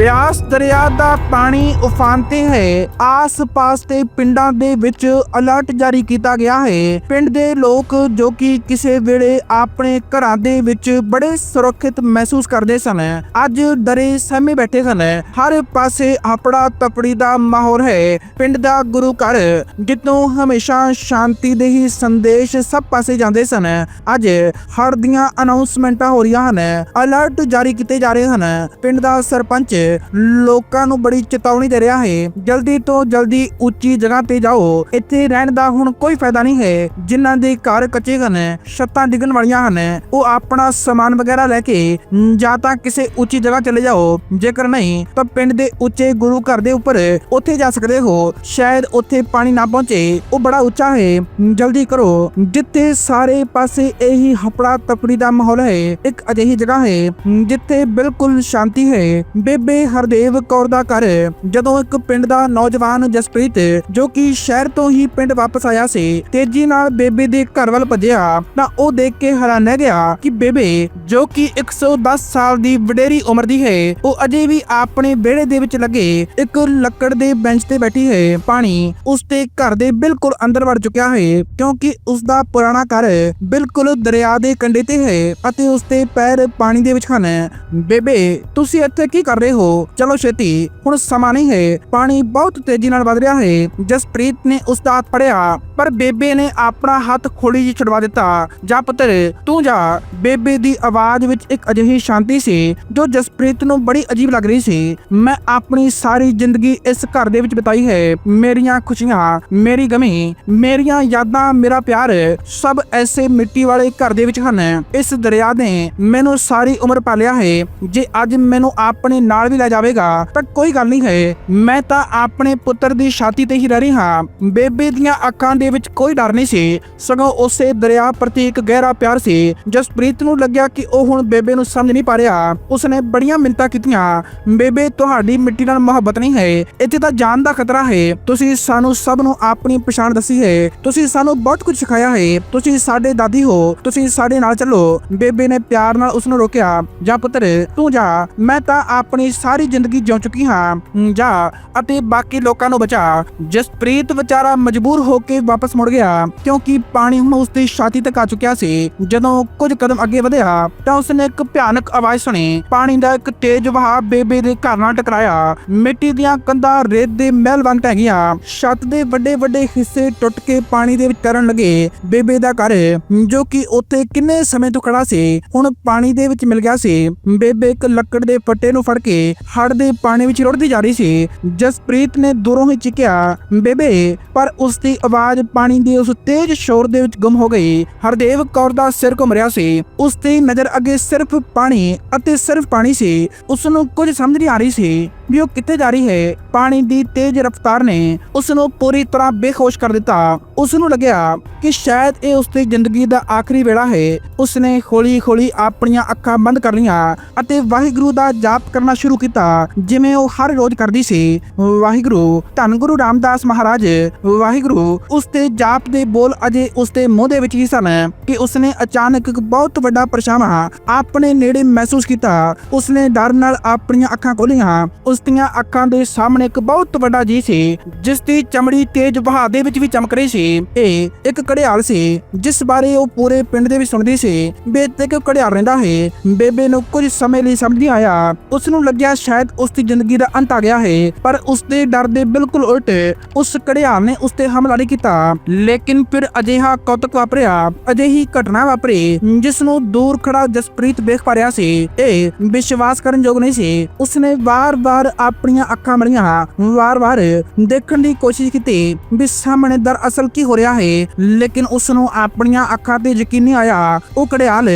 ਬਿਆਸ ਦਰਿਆ ਦਾ ਪਾਣੀ ਉਫਾਨ ਤੇ ਹੈ ਆਸ-ਪਾਸ ਦੇ ਪਿੰਡਾਂ ਦੇ ਵਿੱਚ ਅਲਰਟ ਜਾਰੀ ਕੀਤਾ ਗਿਆ ਹੈ। ਪਿੰਡ ਦੇ ਲੋਕ ਜੋ ਕਿ ਕਿਸੇ ਵੇਲੇ ਆਪਣੇ ਘਰਾਂ ਦੇ ਵਿੱਚ ਬੜੇ ਸੁਰੱਖਿਅਤ ਮਹਿਸੂਸ ਕਰਦੇ ਸਨ, ਅੱਜ ਡਰੇ ਸਹਿਮੇ ਬੈਠੇ ਸਨ ਹਰ ਪਾਸੇ ਆਪੜਾ ਤਪੜੀ ਦਾ ਮਾਹੌਲ ਹੈ। ਪਿੰਡ ਦਾ ਗੁਰੂ ਘਰ, ਜਿੱਥੋਂ ਹਮੇਸ਼ਾ ਸ਼ਾਂਤੀ ਦੇ ਹੀ ਸੰਦੇਸ਼ ਸਭ ਪਾਸੇ ਜਾਂਦੇ ਸਨ, ਅੱਜ ਹੜ੍ਹ ਦੀਆਂ ਅਨਾਉਂਸਮੈਂਟਾਂ ਹੋ ਰਹੀਆਂ ਹਨ। ਅਲਰਟ ਜਾਰੀ ਕੀਤੇ ਜਾ ਰਹੇ ਹਨ। ਪਿੰਡ ਦਾ ਸਰਪੰਚ ਲੋਕਾਂ ਨੂੰ ਬੜੀ ਚੇਤਾਵਨੀ ਦੇ ਰਿਹਾ ਹੈ। ਜਲਦੀ ਤੋਂ ਜਲਦੀ ਉੱਚੀ ਜਗ੍ਹਾ ਤੇ ਜਾਓ। ਇੱਥੇ ਰਹਿਣ ਦਾ ਹੁਣ ਕੋਈ ਫਾਇਦਾ ਨਹੀਂ ਹੈ। ਜਿਨ੍ਹਾਂ ਦੇ ਘਰ ਕੱਚੇ ਹਨ, ਛੱਤਾਂ ਡਿੱਗਣ ਵਾਲੀਆਂ ਹਨ, ਉਹ ਆਪਣਾ ਸਮਾਨ ਵਗੈਰਾ ਲੈ ਕੇ ਜਾਂ ਤਾਂ ਕਿਸੇ ਉੱਚੀ ਜਗ੍ਹਾ ਚਲੇ ਜਾਓ। ਜੇਕਰ ਨਹੀਂ, ਤਾਂ ਪਿੰਡ ਦੇ ਉੱਚੇ ਗੁਰੂ ਘਰ ਦੇ ਉੱਪਰ ਉੱਥੇ ਜਾ ਸਕਦੇ ਹੋ। ਸ਼ਾਇਦ ਉੱਥੇ ਪਾਣੀ ਨਾ ਪਹੁੰਚੇ। ਉਹ ਬੜਾ ਉੱਚਾ ਹੈ। ਜਲਦੀ ਕਰੋ। ਜਿੱਥੇ ਸਾਰੇ ਪਾਸੇ ਇਹੀ ਹਪੜਾ ਤਪੜੀ ਦਾ ਮਾਹੌਲ ਹੈ, ਇੱਕ ਅਜਿਹੀ ਜਗ੍ਹਾ ਹੈ, ਜਿੱਥੇ ਬਿਲਕੁਲ ਸ਼ਾਂਤੀ ਹੈ। ਬੇਬੇ ਹਰਦੇਵ ਕੌਰ ਦਾ ਘਰ ਜਦੋਂ ਇੱਕ ਪਿੰਡ ਦਾ ਨੌਜਵਾਨ ਜਸਪ੍ਰੀਤ, ਜੋ ਕਿ ਸ਼ਹਿਰ ਤੋਂ ਹੀ ਪਿੰਡ ਵਾਪਸ ਆਇਆ ਸੀ, ਤੇਜ਼ੀ ਨਾਲ ਬੇਬੇ ਦੇ ਘਰ ਵੱਲ ਭੱਜਿਆ, ਤਾਂ ਉਹ ਦੇਖ ਕੇ ਹੈਰਾਨ ਰਹਿ ਗਿਆ ਕਿ ਬੇਬੇ, ਜੋ ਕਿ 110 ਸਾਲ ਦੀ ਵਡੇਰੀ ਉਮਰ ਦੀ ਹੈ, ਉਹ ਅਜੇ ਵੀ ਆਪਣੇ ਵਿਹੜੇ ਦੇ ਵਿੱਚ ਲੱਗੇ, ਇੱਕ ਲੱਕੜ ਦੇ ਬੈਂਚ ਤੇ ਬੈਠੀ ਹੈ। ਪਾਣੀ ਉਸ ਦੇ ਘਰ ਦੇ ਬਿਲਕੁਲ ਅੰਦਰ ਵੜ ਚੁੱਕਿਆ ਹੈ, ਕਿਉਂਕਿ ਉਸ ਦਾ ਪੁਰਾਣਾ ਘਰ ਬਿਲਕੁਲ ਦਰਿਆ ਦੇ ਕੰਢੇ ਤੇ ਹੈ ਅਤੇ ਉਸ ਦੇ ਪੈਰ ਪਾਣੀ ਦੇ ਵਿੱਚ ਹਨ। ਬੇਬੇ, ਤੁਸੀਂ ਇੱਥੇ ਕੀ ਕਰ ਰਹੇ ਹੋ? ਚਲੋ ਛੇਤੀ ਹੁਣ ਸਮਾਂ ਨਹੀਂ ਹੈ ਪਾਣੀ ਬਹੁਤ ਤੇਜ਼ੀ ਨਾਲ ਵਧ ਰਿਹਾ ਹੈ ਜਸਪ੍ਰੀਤ ਨੇ ਉਸ ਦਾ ਹੱਥ ਫੜਿਆ ਪਰ ਬੇਬੇ ਨੇ ਆਪਣਾ ਹੱਥ ਖੋਲੀ ਜੀ ਛੁਡਵਾ ਦਿੱਤਾ। ਜਾ ਪੁੱਤਰ, ਤੂੰ ਜਾ। ਬੇਬੇ ਦੀ ਆਵਾਜ਼ ਵਿੱਚ ਇੱਕ ਅਜਿਹੀ ਸ਼ਾਂਤੀ ਸੀ, ਜੋ ਜਸਪ੍ਰੀਤ ਨੂੰ ਬੜੀ ਅਜੀਬ ਲੱਗ ਰਹੀ ਸੀ। ਮੈਂ ਆਪਣੀ ਸਾਰੀ ਜ਼ਿੰਦਗੀ ਇਸ ਘਰ ਦੇ ਵਿੱਚ ਬਿਤਾਈ ਹੈ। ਮੇਰੀਆਂ ਖੁਸ਼ੀਆਂ, ਮੇਰੀ ਗਮੀ, ਮੇਰੀਆਂ ਯਾਦਾਂ, ਮੇਰਾ ਪਿਆਰ ਸਭ ਐਸੇ ਮਿੱਟੀ ਵਾਲੇ ਘਰ ਦੇ ਵਿੱਚ ਹਨ। ਇਸ ਦਰਿਆ ਨੇ ਮੈਨੂੰ ਸਾਰੀ ਉਮਰ ਪਾਲਿਆ ਹੈ। ਜੇ ਅੱਜ ਮੈਨੂੰ ਆਪਣੇ ਨਾਲ ਵੀ ਲੈ ਜਾਵੇਗਾ, ਤਾਂ ਕੋਈ ਗੱਲ ਨਹੀਂ ਹੈ। ਮੈਂ ਤਾਂ ਆਪਣੇ ਪੁੱਤਰ ਦੀ ਛਾਤੀ ਤੇ ਹੀ ਰਹਿ ਰਹੀ ਹਾਂ। ਬੇਬੇ ਦੀਆਂ ਅੱਖਾਂ ਦੇ ਵਿੱਚ ਕੋਈ ਡਰ ਨਹੀਂ ਸੀ। ਸਗੋਂ ਉਸੇ ਦਰਿਆ ਪ੍ਰਤੀ ਇੱਕ ਗਹਿਰਾ ਪਿਆਰ ਸੀ ਜਸਪ੍ਰੀਤ ਨੂੰ ਲੱਗਿਆ ਕਿ ਉਹ ਹੁਣ ਬੇਬੇ ਨੂੰ ਸਮਝ ਨਹੀਂ ਪਾ ਰਿਹਾ। ਉਸਨੇ ਬੜੀਆਂ ਮਿੰਤਾਂ ਕੀਤੀਆਂ। ਬੇਬੇ, ਤੁਹਾਡੀ ਮਿੱਟੀ ਨਾਲ ਮੁਹੱਬਤ ਨਹੀਂ ਹੈ। ਇੱਥੇ ਤਾਂ ਜਾਨ ਦਾ ਖਤਰਾ ਹੈ। ਤੁਸੀਂ ਸਾਨੂੰ ਸਭ ਨੂੰ ਆਪਣੀ ਪਛਾਣ ਦੱਸੀ ਹੈ। ਤੁਸੀਂ ਸਾਨੂੰ ਬਹੁਤ ਕੁਝ ਸਿਖਾਇਆ ਹੈ। ਤੁਸੀਂ ਸਾਡੇ ਦਾਦੀ ਹੋ। ਤੁਸੀਂ ਸਾਡੇ ਨਾਲ ਚੱਲੋ। ਬੇਬੇ ਨੇ ਪਿਆਰ ਨਾਲ ਉਸ ਨੂੰ ਰੋਕਿਆ। ਜਾ ਪੁੱਤਰ, ਤੂੰ ਜਾ। ਮੈਂ ਤਾਂ ਆਪਣੀ ਸਾਰੀ ਜ਼ਿੰਦਗੀ ਜਿਉ ਚੁੱਕੀ ਹਾਂ। ਜਾ ਅਤੇ ਬਾਕੀ ਲੋਕਾਂ ਨੂੰ ਬਚਾ। ਜਸਪ੍ਰੀਤ ਵਿਚਾਰਾ ਮਜਬੂਰ ਹੋ ਕੇ ਵਾਪਸ ਮੁੜ ਗਿਆ, ਕਿਉਂਕਿ ਪਾਣੀ ਹੁਣ ਉਸ ਦੀ ਛਾਤੀ ਤੱਕ ਆ ਚੁੱਕਿਆ ਸੀ। ਜਦੋਂ ਕੁਝ ਕਦਮ ਅੱਗੇ ਵਧਿਆ, ਤਾਂ ਉਸਨੇ ਇੱਕ ਭਿਆਨਕ ਆਵਾਜ਼ ਸੁਣੀ। ਪਾਣੀ ਦਾ ਇੱਕ ਤੇਜ਼ ਵਹਾਅ ਬੇਬੇ ਦੇ ਘਰ ਨਾਲ ਟਕਰਾਇਆ। ਮਿੱਟੀ ਦੀਆਂ ਕੰਧਾਂ ਰੇਤ ਦੇ ਮਹਿਲ ਵਾਂਗ ਢਹਿ ਗਈਆਂ। ਛੱਤ ਦੇ ਵੱਡੇ ਵੱਡੇ ਹਿੱਸੇ ਟੁੱਟ ਕੇ ਪਾਣੀ ਦੇ ਵਿੱਚ ਤਰਨ ਲੱਗੇ ਬੇਬੇ ਦਾ ਘਰ, ਜੋ ਕਿ ਉੱਥੇ ਕਿੰਨੇ ਸਮੇਂ ਤੋਂ ਖੜਾ ਸੀ, ਹੁਣ ਪਾਣੀ ਦੇ ਵਿੱਚ ਮਿਲ ਗਿਆ ਸੀ। ਬੇਬੇ ਇੱਕ ਲੱਕੜ ਦੇ ਫੱਟੇ ਨੂੰ ਫੜ ਕੇ ਹੜ ਦੇ ਪਾਣੀ ਵਿੱਚ ਰੁੜਦੀ ਜਾ ਰਹੀ ਸੀ। ਜਸਪ੍ਰੀਤ ਨੇ ਦੂਰੋਂ ਹੀ ਚੀਕਿਆ ਬੇਬੇ, ਪਰ ਉਸ ਦੀ ਆਵਾਜ਼ ਪਾਣੀ ਦੇ ਉਸ ਤੇਜ਼ ਸ਼ੋਰ ਦੇ ਵਿੱਚ ਗੁੰਮ ਹੋ ਗਈ। ਹਰਦੇਵ ਕੌਰ ਦਾ ਸਿਰ ਘੁੰਮ ਰਿਹਾ ਸੀ। ਉਸ ਦੀ ਨਜ਼ਰ ਅੱਗੇ ਸਿਰਫ ਪਾਣੀ ਅਤੇ ਸਿਰਫ ਪਾਣੀ ਸੀ। ਉਸ ਨੂੰ ਕੁਝ ਸਮਝ ਨਹੀਂ ਆ ਰਹੀ ਸੀ ਵੀ ਉਹ ਕਿੱਥੇ ਜਾ ਰਹੀ ਹੈ। ਪਾਣੀ ਦੀ ਤੇਜ਼ ਰਫ਼ਤਾਰ ਨੇ ਉਸ ਨੂੰ ਪੂਰੀ ਤਰ੍ਹਾਂ ਬੇਖੁਸ਼ ਕਰ ਦਿੱਤਾ। ਉਸ ਨੂੰ ਲੱਗਿਆ ਕਿ ਸ਼ਾਇਦ ਇਹ ਉਸ ਦੀ ਜ਼ਿੰਦਗੀ ਦਾ ਆਖਰੀ ਵੇਲਾ ਹੈ। ਉਸ ਨੇ ਹੌਲੀ-ਹੌਲੀ ਆਪਣੀਆਂ ਅੱਖਾਂ ਬੰਦ ਕਰ ਲਈਆਂ ਅਤੇ ਵਾਹਿਗੁਰੂ ਦਾ ਜਾਪ ਕਰਨਾ ਸ਼ੁਰੂ ਕੀਤਾ, ਜਿਵੇਂ ਉਹ ਹਰ ਰੋਜ਼ ਕਰਦੀ ਸੀ। ਵਾਹਿਗੁਰੂ, ਧੰਨ ਗੁਰੂ ਰਾਮਦਾਸ ਮਹਾਰਾਜ। ਵਾਹਿਗੁਰੂ, ਉਸ ਦੇ ਜਾਪ ਦੇ ਬੋਲ ਅਜੇ ਉਸਦੇ ਮੂੰਹ ਦੇ ਵਿੱਚ ਹੀ ਸਨ ਕਿ ਉਸਨੇ ਅਚਾਨਕ ਇੱਕ ਬਹੁਤ ਵੱਡਾ ਪਰਛਾਵਾਂ ਆਪਣੇ ਨੇੜੇ ਮਹਿਸੂਸ ਕੀਤਾ। ਉਸਨੇ ਡਰ ਨਾਲ ਆਪਣੀਆਂ ਅੱਖਾਂ ਖੋਲੀਆਂ। ਉਸ ਦੀਆਂ ਅੱਖਾਂ ਦੇ ਸਾਹਮਣੇ ਇੱਕ ਬਹੁਤ ਵੱਡਾ ਜੀ ਸੀ, ਜਿਸ ਦੀ ਚਮੜੀ ਤੇਜ਼ ਵਹਾਅ ਦੇ ਵਿੱਚ ਵੀ ਚਮਕ ਰਹੀ ਸੀ। ਇਹ ਇੱਕ ਘੜਿਆਲ ਸੀ, ਜਿਸ ਬਾਰੇ ਉਹ ਪੂਰੇ ਪਿੰਡ ਦੇ ਵਿੱਚ ਸੁਣਦੀ ਸੀ। ਬੇਤੇ ਕਿ ਘੜਿਆਲ ਰਹਿੰਦਾ ਹੈ ਬੇਬੇ ਨੂੰ ਕੁਝ ਸਮੇਂ ਲਈ ਸਮਝ ਨਹੀਂ ਆਇਆ। ਉਸ ਨੂੰ ਲੱਗਿਆ ਸ਼ਾਇਦ ਉਸ ਦੀ ਜ਼ਿੰਦਗੀ ਦਾ ਅੰਤ ਆ ਗਿਆ ਹੈ, ਪਰ ਉਸ ਦੇ ਡਰ ਦੇ ਬਿਲਕੁਲ ਉਲਟ ਉਸ ਘੜਿਆਲ ਨੇ ਉਸ ਤੇ ਹਮਲਾ ਨਹੀਂ ਕੀਤਾ। ਲੇਕਿਨ ਫਿਰ ਅਜਿਹਾ ਕੌਤਕ ਵਾਪਰਿਆ, ਅਜਿਹੀ ਘਟਨਾ ਵਾਪਰੀ ਜਿਸ ਨੂੰ ਦੂਰ ਖੜਾ ਜਸਪ੍ਰੀਤ ਵੇਖ ਪਾ ਰਿਹਾ ਸੀ। ਇਹ ਵਿਸ਼ਵਾਸ ਕਰਨ ਯੋਗ ਨਹੀਂ ਸੀ। ਉਸਨੇ ਵਾਰ-ਵਾਰ ਆਪਣੀਆਂ ਅੱਖਾਂ ਮਰੀਆਂ ਵਾਰ-ਵਾਰ ਦੇਖਣ ਦੀ ਕੋਸ਼ਿਸ਼ ਕੀਤੀ ਵੀ ਸਾਹਮਣੇ ਦਰਅਸਲ ਕੀ ਹੋ ਰਿਹਾ ਹੈ। ਲੇਕਿਨ ਉਸ ਨੂੰ ਆਪਣੀਆਂ ਅੱਖਾਂ ਤੇ ਯਕੀਨ ਨਹੀਂ ਆਇਆ। ਉਹ ਘੜਿਆਲ,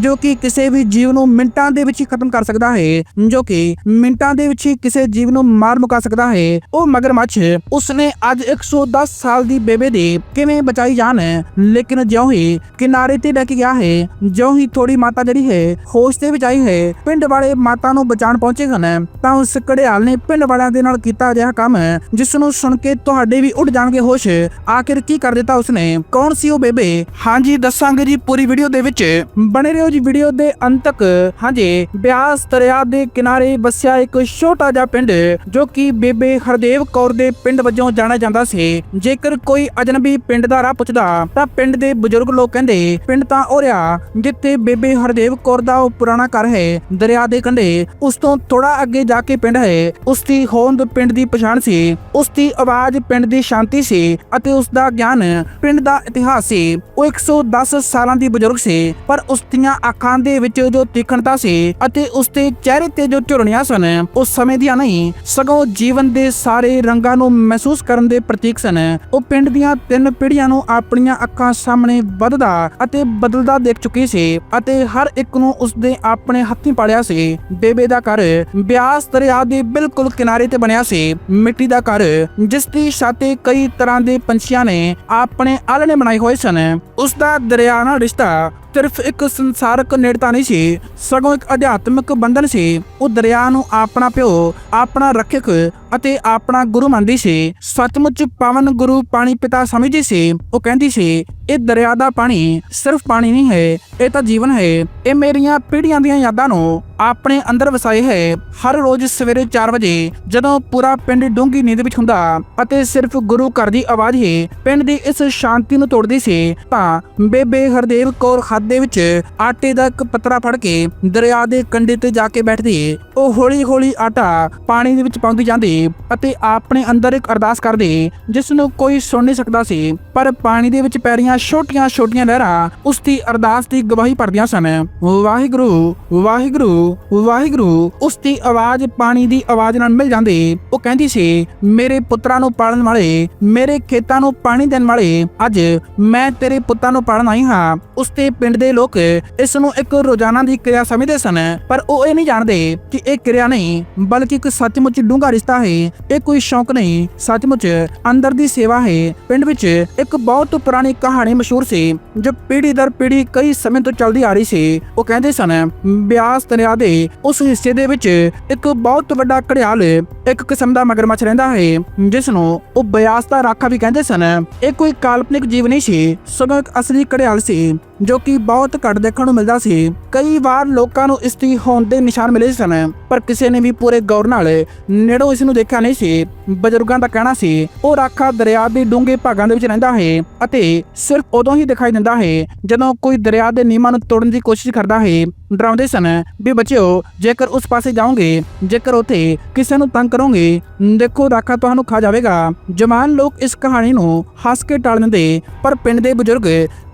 ਜੋ ਕਿ ਕਿਸੇ ਵੀ ਜੀਵ ਨੂੰ ਮਿੰਟਾਂ ਦੇ ਵਿੱਚ ਹੀ ਖਤਮ ਕਰ ਸਕਦਾ ਹੈ, ਜੋ ਕਿ ਮਿੰਟਾਂ ਦੇ ਵਿੱਚ ਹੀ ਕਿਸੇ ਜੀਵ ਨੂੰ ਮਾਰ ਮੁਕਾ ਸਕਦਾ ਹੈ। ਉਹ ਮਗਰਮੱਛ, ਉਸਨੇ ਅੱਜ 110 ਸਾਲ ਦੀ ਬੇਬੇ ਦੀ ਕਿਵੇਂ ਬਚਾਈ ਜਾਨ ਲੇਕਿਨ ਜਿਉਂ ਹੀ ਕਿਨਾਰੇ ਤੇ ਕੇ ਗਿਆ ਹੈ ਜਿਉਂ ਹੀ ਥੋੜੀ ਮਾਤਾ ਜਿਹੜੀ ਹੈ ਹੋਸ਼ ਦੇ ਵਿੱਚ ਆਈ ਹੈ ਪਿੰਡ ਵਾਲੇ ਮਾਤਾ ਨੂੰ ਬਚਾਉਣ ਪਹੁੰਚੇ ਹਨ ਤਾਂ ਉਸ ਘੜਿਆਲ ਨੇ ਪਿੰਡ ਵਾਲਿਆਂ ਦੇ ਨਾਲ ਕੀਤਾ ਅਜਿਹਾ ਕੰਮ ਜਿਸ ਨੂੰ ਸੁਣ ਕੇ ਤੁਹਾਡੇ ਵੀ ਉੱਡ ਜਾਣਗੇ ਹੋਸ਼। ਆਖਿਰ ਆਖਿਰ ਕੀ ਕਰ ਦਿੱਤਾ ਉਸਨੇ? ਕੌਣ ਸੀ ਉਹ ਬੇਬੇ? ਹਾਂਜੀ ਦੱਸਾਂਗੇ ਜੀ ਪੂਰੀ ਵੀਡੀਓ ਦੇ ਵਿੱਚ। ਬਣੇ ਰਹੋ ਜੀ ਵੀਡੀਓ ਦੇ ਅੰਤ ਤੱਕ ਹਾਂਜੀ ਬਿਆਸ ਦਰਿਆ ਦੇ ਕਿਨਾਰੇ ਵਸਿਆ ਇੱਕ ਛੋਟਾ ਜਿਹਾ ਪਿੰਡ ਜੋ ਕਿ ਬੇਬੇ ਹਰਦੇਵ ਕੌਰ ਦੇ ਪਿੰਡ ਵਜੋਂ ਜਾਣਿਆ ਜਾਂਦਾ ਸੀ। ਜੇਕਰ ਕੋਈ ਅਜਨਬੀ ਪਿੰਡ ਦਾ ਰਾਹ ਪੁੱਛਦਾ, ਤਾਂ ਪਿੰਡ ਦੇ ਬਜ਼ੁਰਗ ਲੋਕ ਕਹਿੰਦੇ, ਪਿੰਡ ਤਾਂ ਉਹ ਰਿਹਾ ਜਿੱਥੇ ਬੇਬੇ ਹਰਦੇਵ ਕੌਰ ਦਾ ਉਹ ਪੁਰਾਣਾ ਘਰ ਹੈ। ਦਰਿਆ ਦੇ ਕੰਢੇ ਉਸ ਤੋਂ ਥੋੜਾ ਅੱਗੇ ਜਾ ਕੇ ਪਿੰਡ ਹੈ। ਉਸ ਦੀ ਹੋਂਦ ਪਿੰਡ ਦੀ ਪਛਾਣ ਸੀ। ਉਸ ਦੀ ਆਵਾਜ਼ ਪਿੰਡ ਦੀ ਸ਼ਾਂਤੀ ਸੀ ਅਤੇ ਉਸ ਦਾ ਗਿਆਨ ਪਿੰਡ ਦਾ ਇਤਿਹਾਸ ਸੀ। ਉਹ 110 ਸਾਲਾਂ ਦੀ ਬਜ਼ੁਰਗ ਸੀ, ਪਰ ਉਸ ਦੀਆਂ ਅੱਖਾਂ ਦੇ ਵਿੱਚ ਜੋ ਤੀਖਣਤਾ ਸੀ ਅਤੇ ਉਸ ਦੇ ਚਿਹਰੇ ਤੇ ਜੋ ਝੁਰਣੀਆਂ ਸਨ ਉਸ ਸਮੇਂ ਦੀਆਂ ਨਹੀਂ, ਸਗੋਂ ਜੀਵਨ ਦੇ ਸਾਰੇ ਰੰਗਾਂ ਨੂੰ ਮਹਿਸੂਸ ਕਰਨ ਦੇ ਪ੍ਰਤੀਕ ਸਨ। ਉਹ ਪਿੰਡ ਦੀਆਂ ਤਿੰਨ ਪੀੜ੍ਹੀਆਂ ਨੂੰ ਆਪਣੀਆਂ ਅੱਖਾਂ ਸਾਹਮਣੇ ਵੱਧਦਾ ਅਤੇ ਬਦਲਦਾ ਦੇਖ ਚੁੱਕੀ ਸੀ ਅਤੇ ਹਰ ਇੱਕ ਨੂੰ ਉਸਦੇ ਆਪਣੇ ਹੱਥੀਂ ਪਾਲਿਆ ਸੀ। ਬੇਬੇ ਦਾ ਘਰ ਬਿਆਸ ਦਰਿਆ ਦੇ ਬਿਲਕੁਲ ਕਿਨਾਰੇ ਤੇ ਬਣਿਆ ਸੀ। ਮਿੱਟੀ ਦਾ ਘਰ, ਜਿਸ ਦੀ ਛੱਤ ਕਈ ਤਰ੍ਹਾਂ ਦੇ ਪੰਛੀਆਂ ਨੇ ਆਪਣੇ ਆਲਣੇ ਬਣਾਏ ਹੋਏ ਸਨ। ਉਸ ਦਾ ਦਰਿਆ ਨਾਲ ਰਿਸ਼ਤਾ ਸਿਰਫ ਇੱਕ ਸੰਸਾਰਕ ਨੇੜਤਾ ਨਹੀਂ ਸੀ, ਸਗੋਂ ਇੱਕ ਅਧਿਆਤਮਿਕ ਬੰਧਨ ਸੀ। ਉਹ ਦਰਿਆ ਨੂੰ ਆਪਣਾ ਪਿਓ, ਆਪਣਾ ਰੱਖਿਅਕ ਅਤੇ ਆਪਣਾ ਗੁਰੂ ਮੰਨਦੀ ਸੀ। ਸਤਮੁੱਚ ਪਾਵਨ ਗੁਰੂ ਪਾਣੀ ਪਿਤਾ ਸਮਝਦੀ ਸੀ। ਉਹ ਕਹਿੰਦੀ ਸੀ ਇਹ ਦਰਿਆ ਦਾ ਪਾਣੀ ਸਿਰਫ ਪਾਣੀ ਨਹੀਂ ਹੈ, ਇਹ ਤਾਂ ਜੀਵਨ ਹੈ। ਇਹ ਮੇਰੀਆਂ ਪੀੜ੍ਹੀਆਂ ਦੀਆਂ ਯਾਦਾਂ ਨੂੰ ਆਪਣੇ ਅੰਦਰ ਵਸਾਏ ਹੈ। ਹਰ ਰੋਜ਼ ਸਵੇਰੇ 4 ਵਜੇ ਜਦੋਂ ਪੂਰਾ ਪਿੰਡ ਡੂੰਗੀ ਨੀਂਦ ਵਿੱਚ ਹੁੰਦਾ ਅਤੇ ਸਿਰਫ ਗੁਰੂ ਘਰ ਦੀ ਆਵਾਜ਼ ਹੀ ਪਿੰਡ ਦੀ ਇਸ ਸ਼ਾਂਤੀ ਨੂੰ ਤੋੜਦੀ ਸੀ, ਤਾਂ ਬੇਬੇ ਹਰਦੇਵ ਕੌਰ ਖਾਦੇ ਵਿੱਚ ਆਟੇ ਦਾ ਇੱਕ ਪੱਤਰਾ ਫੜ ਕੇ ਦਰਿਆ ਦੇ ਕੰਢੇ ਤੇ ਜਾ ਕੇ ਬੈਠਦੀ ਉਹ ਹੌਲੀ-ਹੌਲੀ ਆਟਾ ਪਾਣੀ ਦੇ ਵਿੱਚ ਪਾਉਂਦੀ ਜਾਂਦੀ ਅਤੇ ਆਪਣੇ ਅੰਦਰ ਇੱਕ ਅਰਦਾਸ ਕਰਦੀ ਜਿਸ ਨੂੰ ਕੋਈ ਸੁਣ ਨਹੀਂ ਸਕਦਾ ਸੀ, ਪਰ ਪਾਣੀ ਦੇ ਵਿੱਚ ਪੈ ਰਹੀਆਂ ਛੋਟੀਆਂ-ਛੋਟੀਆਂ ਲਹਿਰਾਂ ਉਸ ਦੀ ਅਰਦਾਸ ਦੀ ਗਵਾਹੀ ਭਰਦੀਆਂ ਸਨ। ਵਾਹਿਗੁਰੂ ਵਾਹਿਗੁਰੂ ਵਾਹਿਗੁਰੂ, ਉਸ ਦੀ ਆਵਾਜ਼ ਪਾਣੀ ਦੀ ਆਵਾਜ਼ ਨਾਲ ਮਿਲ ਜਾਂਦੀ। ਉਹ ਕਹਿੰਦੀ ਸੀ, ਮੇਰੇ ਪੁੱਤਰਾਂ ਨੂੰ ਪਾਲਣ ਵਾਲੇ, ਮੇਰੇ ਖੇਤਾਂ ਨੂੰ ਪਾਣੀ ਦੇਣ ਵਾਲੇ, ਅੱਜ ਮੈਂ ਤੇਰੇ ਪੁੱਤਾਂ ਨੂੰ ਪਾਲਣ ਆਈ ਹਾਂ। ਉਸ ਤੇ ਪਿੰਡ ਦੇ ਲੋਕ ਇਸ ਨੂੰ ਇੱਕ ਰੋਜ਼ਾਨਾ ਦੀ ਕਿਰਿਆ ਸਮਝਦੇ ਸਨ। ਪਰ ਉਹ ਇਹ ਨਹੀਂ ਜਾਣਦੇ ਕਿ ਇਹ ਕਿਰਿਆ ਨਹੀਂ, ਬਲਕਿ ਇੱਕ ਸੱਚਮੁੱਚ ਡੂੰਘਾ ਰਿਸ਼ਤਾ ਹੈ। ਇਹ ਕੋਈ ਸ਼ੌਂਕ ਨਹੀਂ, ਸੱਚਮੁੱਚ ਅੰਦਰ ਦੀ ਸੇਵਾ ਹੈ। ਪਿੰਡ ਵਿੱਚ ਇੱਕ ਬਹੁਤ ਪੁਰਾਣੀ ਕਹਾਣੀ ਮਸ਼ਹੂਰ ਸੀ, ਜੋ ਪੀੜੀ ਦਰ ਪੀੜੀ ਕਈ ਸਮੇਂ ਤੋਂ ਚੱਲਦੀ ਆ ਰਹੀ ਸੀ। ਉਹ ਕਹਿੰਦੇ ਸਨ, ਬਿਆਸ ਦਰਿਆ ਦੇ ਉਸ ਹਿੱਸੇ ਦੇ ਵਿੱਚ ਇੱਕ ਬਹੁਤ ਵੱਡਾ ਘੜਿਆਲ ਇੱਕ ਕਿਸਮ ਦਾ ਮਗਰਮੱਛ ਰਹਿੰਦਾ ਹੈ, ਜਿਸ ਨੂੰ ਉਹ ਬਿਆਸ ਦਾ ਰਾਖਾ ਵੀ ਕਹਿੰਦੇ ਸਨ। ਇਹ ਕੋਈ ਕਾਲਪਨਿਕ ਜੀਵ ਨਹੀਂ ਸੀ, ਸਗੋਂ ਇੱਕ ਅਸਲੀ ਘੜਿਆਲ ਸੀ। ਜੋ ਕਿ ਬਹੁਤ ਘੱਟ ਦੇਖਣ ਨੂੰ ਮਿਲਦਾ ਸੀ। ਕਈ ਵਾਰ ਲੋਕਾਂ ਨੂੰ ਇਸ ਦੀ ਹੋਂਦ ਦੇ ਨਿਸ਼ਾਨ ਮਿਲੇ ਸਨ, ਪਰ ਕਿਸੇ ਨੇ ਵੀ ਪੂਰੇ ਗੌਰ ਨਾਲ ਨੇੜੋਂ ਇਸ ਨੂੰ ਦੇਖਿਆ ਨਹੀਂ ਸੀ। ਬਜ਼ੁਰਗਾਂ ਦਾ ਕਹਿਣਾ ਸੀ, ਉਹ ਰਾਖਾ ਦਰਿਆ ਦੇ ਡੂੰਘੇ ਭਾਗਾਂ ਦੇ ਵਿੱਚ ਰਹਿੰਦਾ ਹੈ ਅਤੇ ਸਿਰਫ ਉਦੋਂ ਹੀ ਦਿਖਾਈ ਦਿੰਦਾ ਹੈ ਜਦੋਂ ਕੋਈ ਦਰਿਆ ਦੇ ਨਿਯਮਾਂ ਨੂੰ ਤੋੜਨ ਦੀ ਕੋਸ਼ਿਸ਼ ਕਰਦਾ ਹੈ। ਡਰਾਉਂਦੇ ਸਨ ਵੀ ਬੱਚਿਓ, ਜੇਕਰ ਉਸ ਪਾਸੇ ਜਾਓਗੇ, ਜੇਕਰ ਉਥੇ ਕਿਸੇ ਨੂੰ ਤੰਗ ਕਰੋਗੇ, ਦੇਖੋ ਰਾਖਾ ਤੁਹਾਨੂੰ ਖਾ ਜਾਵੇਗਾ। ਜਵਾਨ ਲੋਕ ਇਸ ਕਹਾਣੀ ਨੂੰ ਹੱਸ ਕੇ ਟਾਲ ਦਿੰਦੇ, ਪਰ ਪਿੰਡ ਦੇ ਬਜ਼ੁਰਗ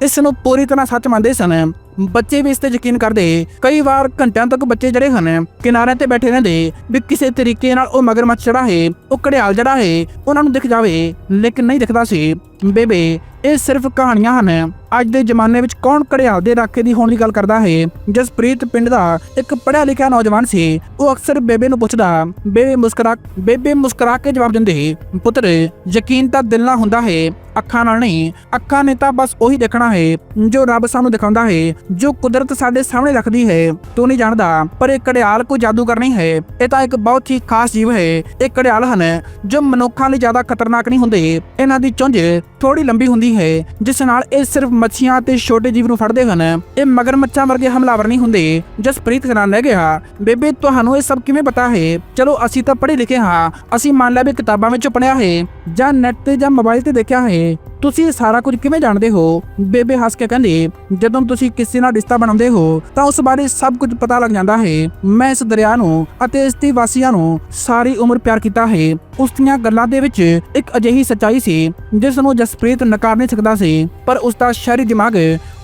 ਇਸ ਨੂੰ ਪੂਰੀ ਤਰ੍ਹਾਂ ਸੱਚ ਮੰਨਦੇ ਸਨ। ਬੱਚੇ ਵੀ ਇਸ ਤੇ ਯਕੀਨ ਕਰਦੇ, ਕਈ ਵਾਰ ਘੰਟਿਆਂ ਤੱਕ ਬੱਚੇ ਜਿਹੜੇ ਹਨ, ਕਿਨਾਰਿਆਂ ਤੇ ਬੈਠੇ ਰਹਿੰਦੇ ਵੀ ਕਿਸੇ ਤਰੀਕੇ ਨਾਲ ਉਹ ਮਗਰਮੱਛ ਜਿਹੜਾ ਹੈ ਉਹ ਘੜਿਆਲ ਜਿਹੜਾ ਹੈ ਉਹਨਾਂ ਨੂੰ ਦਿਖ ਜਾਵੇ, ਲੇਕਿਨ ਨਹੀਂ ਦਿਖਦਾ ਸੀ। ਬੇਬੇ, ਇਹ ਸਿਰਫ ਕਹਾਣੀਆਂ ਹਨ। ਅੱਜ ਦੇ ਜ਼ਮਾਨੇ ਵਿੱਚ ਕੌਣ ਘੜਿਆਲ ਦੇ ਰਾਖੇ ਦੀ ਹੋਣ ਦੀ ਗੱਲ ਕਰਦਾ ਹੈ? ਜਸਪ੍ਰੀਤ ਪਿੰਡ ਦਾ ਇੱਕ ਪੜ੍ਹਿਆ ਲਿਖਿਆ ਨੌਜਵਾਨ ਸੀ। ਉਹ ਅਕਸਰ ਬੇਬੇ ਨੂੰ ਪੁੱਛਦਾ, ਬੇਬੇ ਮੁਸਕਰਾ ਬੇਬੇ ਮੁਸਕਰਾ ਕੇ ਜਵਾਬ ਦਿੰਦੀ ਪੁੱਤਰ, ਯਕੀਨ ਤਾਂ ਦਿਲ ਨਾਲ ਹੁੰਦਾ ਹੈ, ਅੱਖਾਂ ਨਾਲ ਨਹੀਂ। ਅੱਖਾਂ ਨੇ ਤਾਂ ਬਸ ਉਹੀ ਦੇਖਣਾ ਹੈ, ਜੋ ਰੱਬ ਸਾਨੂੰ ਦਿਖਾਉਂਦਾ ਹੈ, ਜੋ ਕੁਦਰਤ ਸਾਡੇ ਸਾਹਮਣੇ ਰੱਖਦੀ ਹੈ। ਤੂੰ ਨਹੀਂ ਜਾਣਦਾ, ਪਰ ਇਹ ਘੜਿਆਲ ਕੋਈ ਜਾਦੂਗਰ ਨਹੀਂ ਹੈ। ਇਹ ਤਾਂ ਇੱਕ ਬਹੁਤ ਹੀ ਖਾਸ ਜੀਵ ਹੈ। ਇਹ ਘੜਿਆਲ ਹਨ, ਜੋ ਮਨੁੱਖਾਂ ਲਈ ਜ਼ਿਆਦਾ ਖਤਰਨਾਕ ਨਹੀਂ ਹੁੰਦੇ। ਇਹਨਾਂ ਦੀ ਚੁੰਝ ਥੋੜੀ ਲੰਬੀ ਹੁੰਦੀ ਹੈ, ਜਿਸ ਨਾਲ ਇਹ ਸਿਰਫ ਮੱਛੀਆਂ ਤੇ ਛੋਟੇ ਜੀਵ ਨੂੰ ਫੜਦੇ ਹਨ। ਇਹ ਮਗਰਮੱਛਾਂ ਵਰਗੇ ਹਮਲਾਵਰ ਨਹੀਂ ਹੁੰਦੇ ਜਸਪ੍ਰੀਤ ਖਨਾਨ ਲੈ ਗਿਆ। ਬੇਬੇ, ਤੁਹਾਨੂੰ ਇਹ ਸਭ ਕਿਵੇਂ ਪਤਾ ਹੈ? ਚਲੋ, ਅਸੀਂ ਤਾਂ ਪੜ੍ਹੇ ਲਿਖੇ ਹਾਂ। ਅਸੀਂ ਮੰਨ ਲਿਆ ਵੀ ਕਿਤਾਬਾਂ ਵਿੱਚ ਪੜ੍ਹਿਆ ਹੈ। ਜਾਂ ਨੈਟ ਤੇ ਜਾਂ ਮੋਬਾਈਲ ਤੇ ਦੇਖਿਆ ਹੈ, ਤੁਸੀਂ ਇਹ ਸਾਰਾ ਕੁਝ ਕਿਵੇਂ ਜਾਣਦੇ ਹੋ? ਬੇਬੇ ਹੱਸ ਕੇ ਕਹਿੰਦੀ, ਜਦੋਂ ਤੁਸੀਂ ਕਿਸੇ ਨਾਲ ਰਿਸ਼ਤਾ ਬਣਾਉਂਦੇ ਹੋ, ਤਾਂ ਉਸ ਬਾਰੇ ਸਭ ਕੁਝ ਪਤਾ ਲੱਗ ਜਾਂਦਾ ਹੈ। ਮੈਂ ਇਸ ਦਰਿਆ ਨੂੰ ਅਤੇ ਇਸ ਦੇ ਵਾਸੀਆਂ ਨੂੰ ਸਾਰੀ ਉਮਰ ਪਿਆਰ ਕੀਤਾ ਹੈ। ਉਸ ਦੀਆਂ ਗੱਲਾਂ ਦੇ ਵਿੱਚ ਇੱਕ ਅਜਿਹੀ ਸੱਚਾਈ ਸੀ, ਜਿਸ ਨੂੰ ਜਸਪ੍ਰੀਤ ਨਕਾਰ ਨਹੀਂ ਸਕਦਾ ਸੀ, ਪਰ ਉਸ ਦਾ ਸ਼ਹਿਰੀ ਦਿਮਾਗ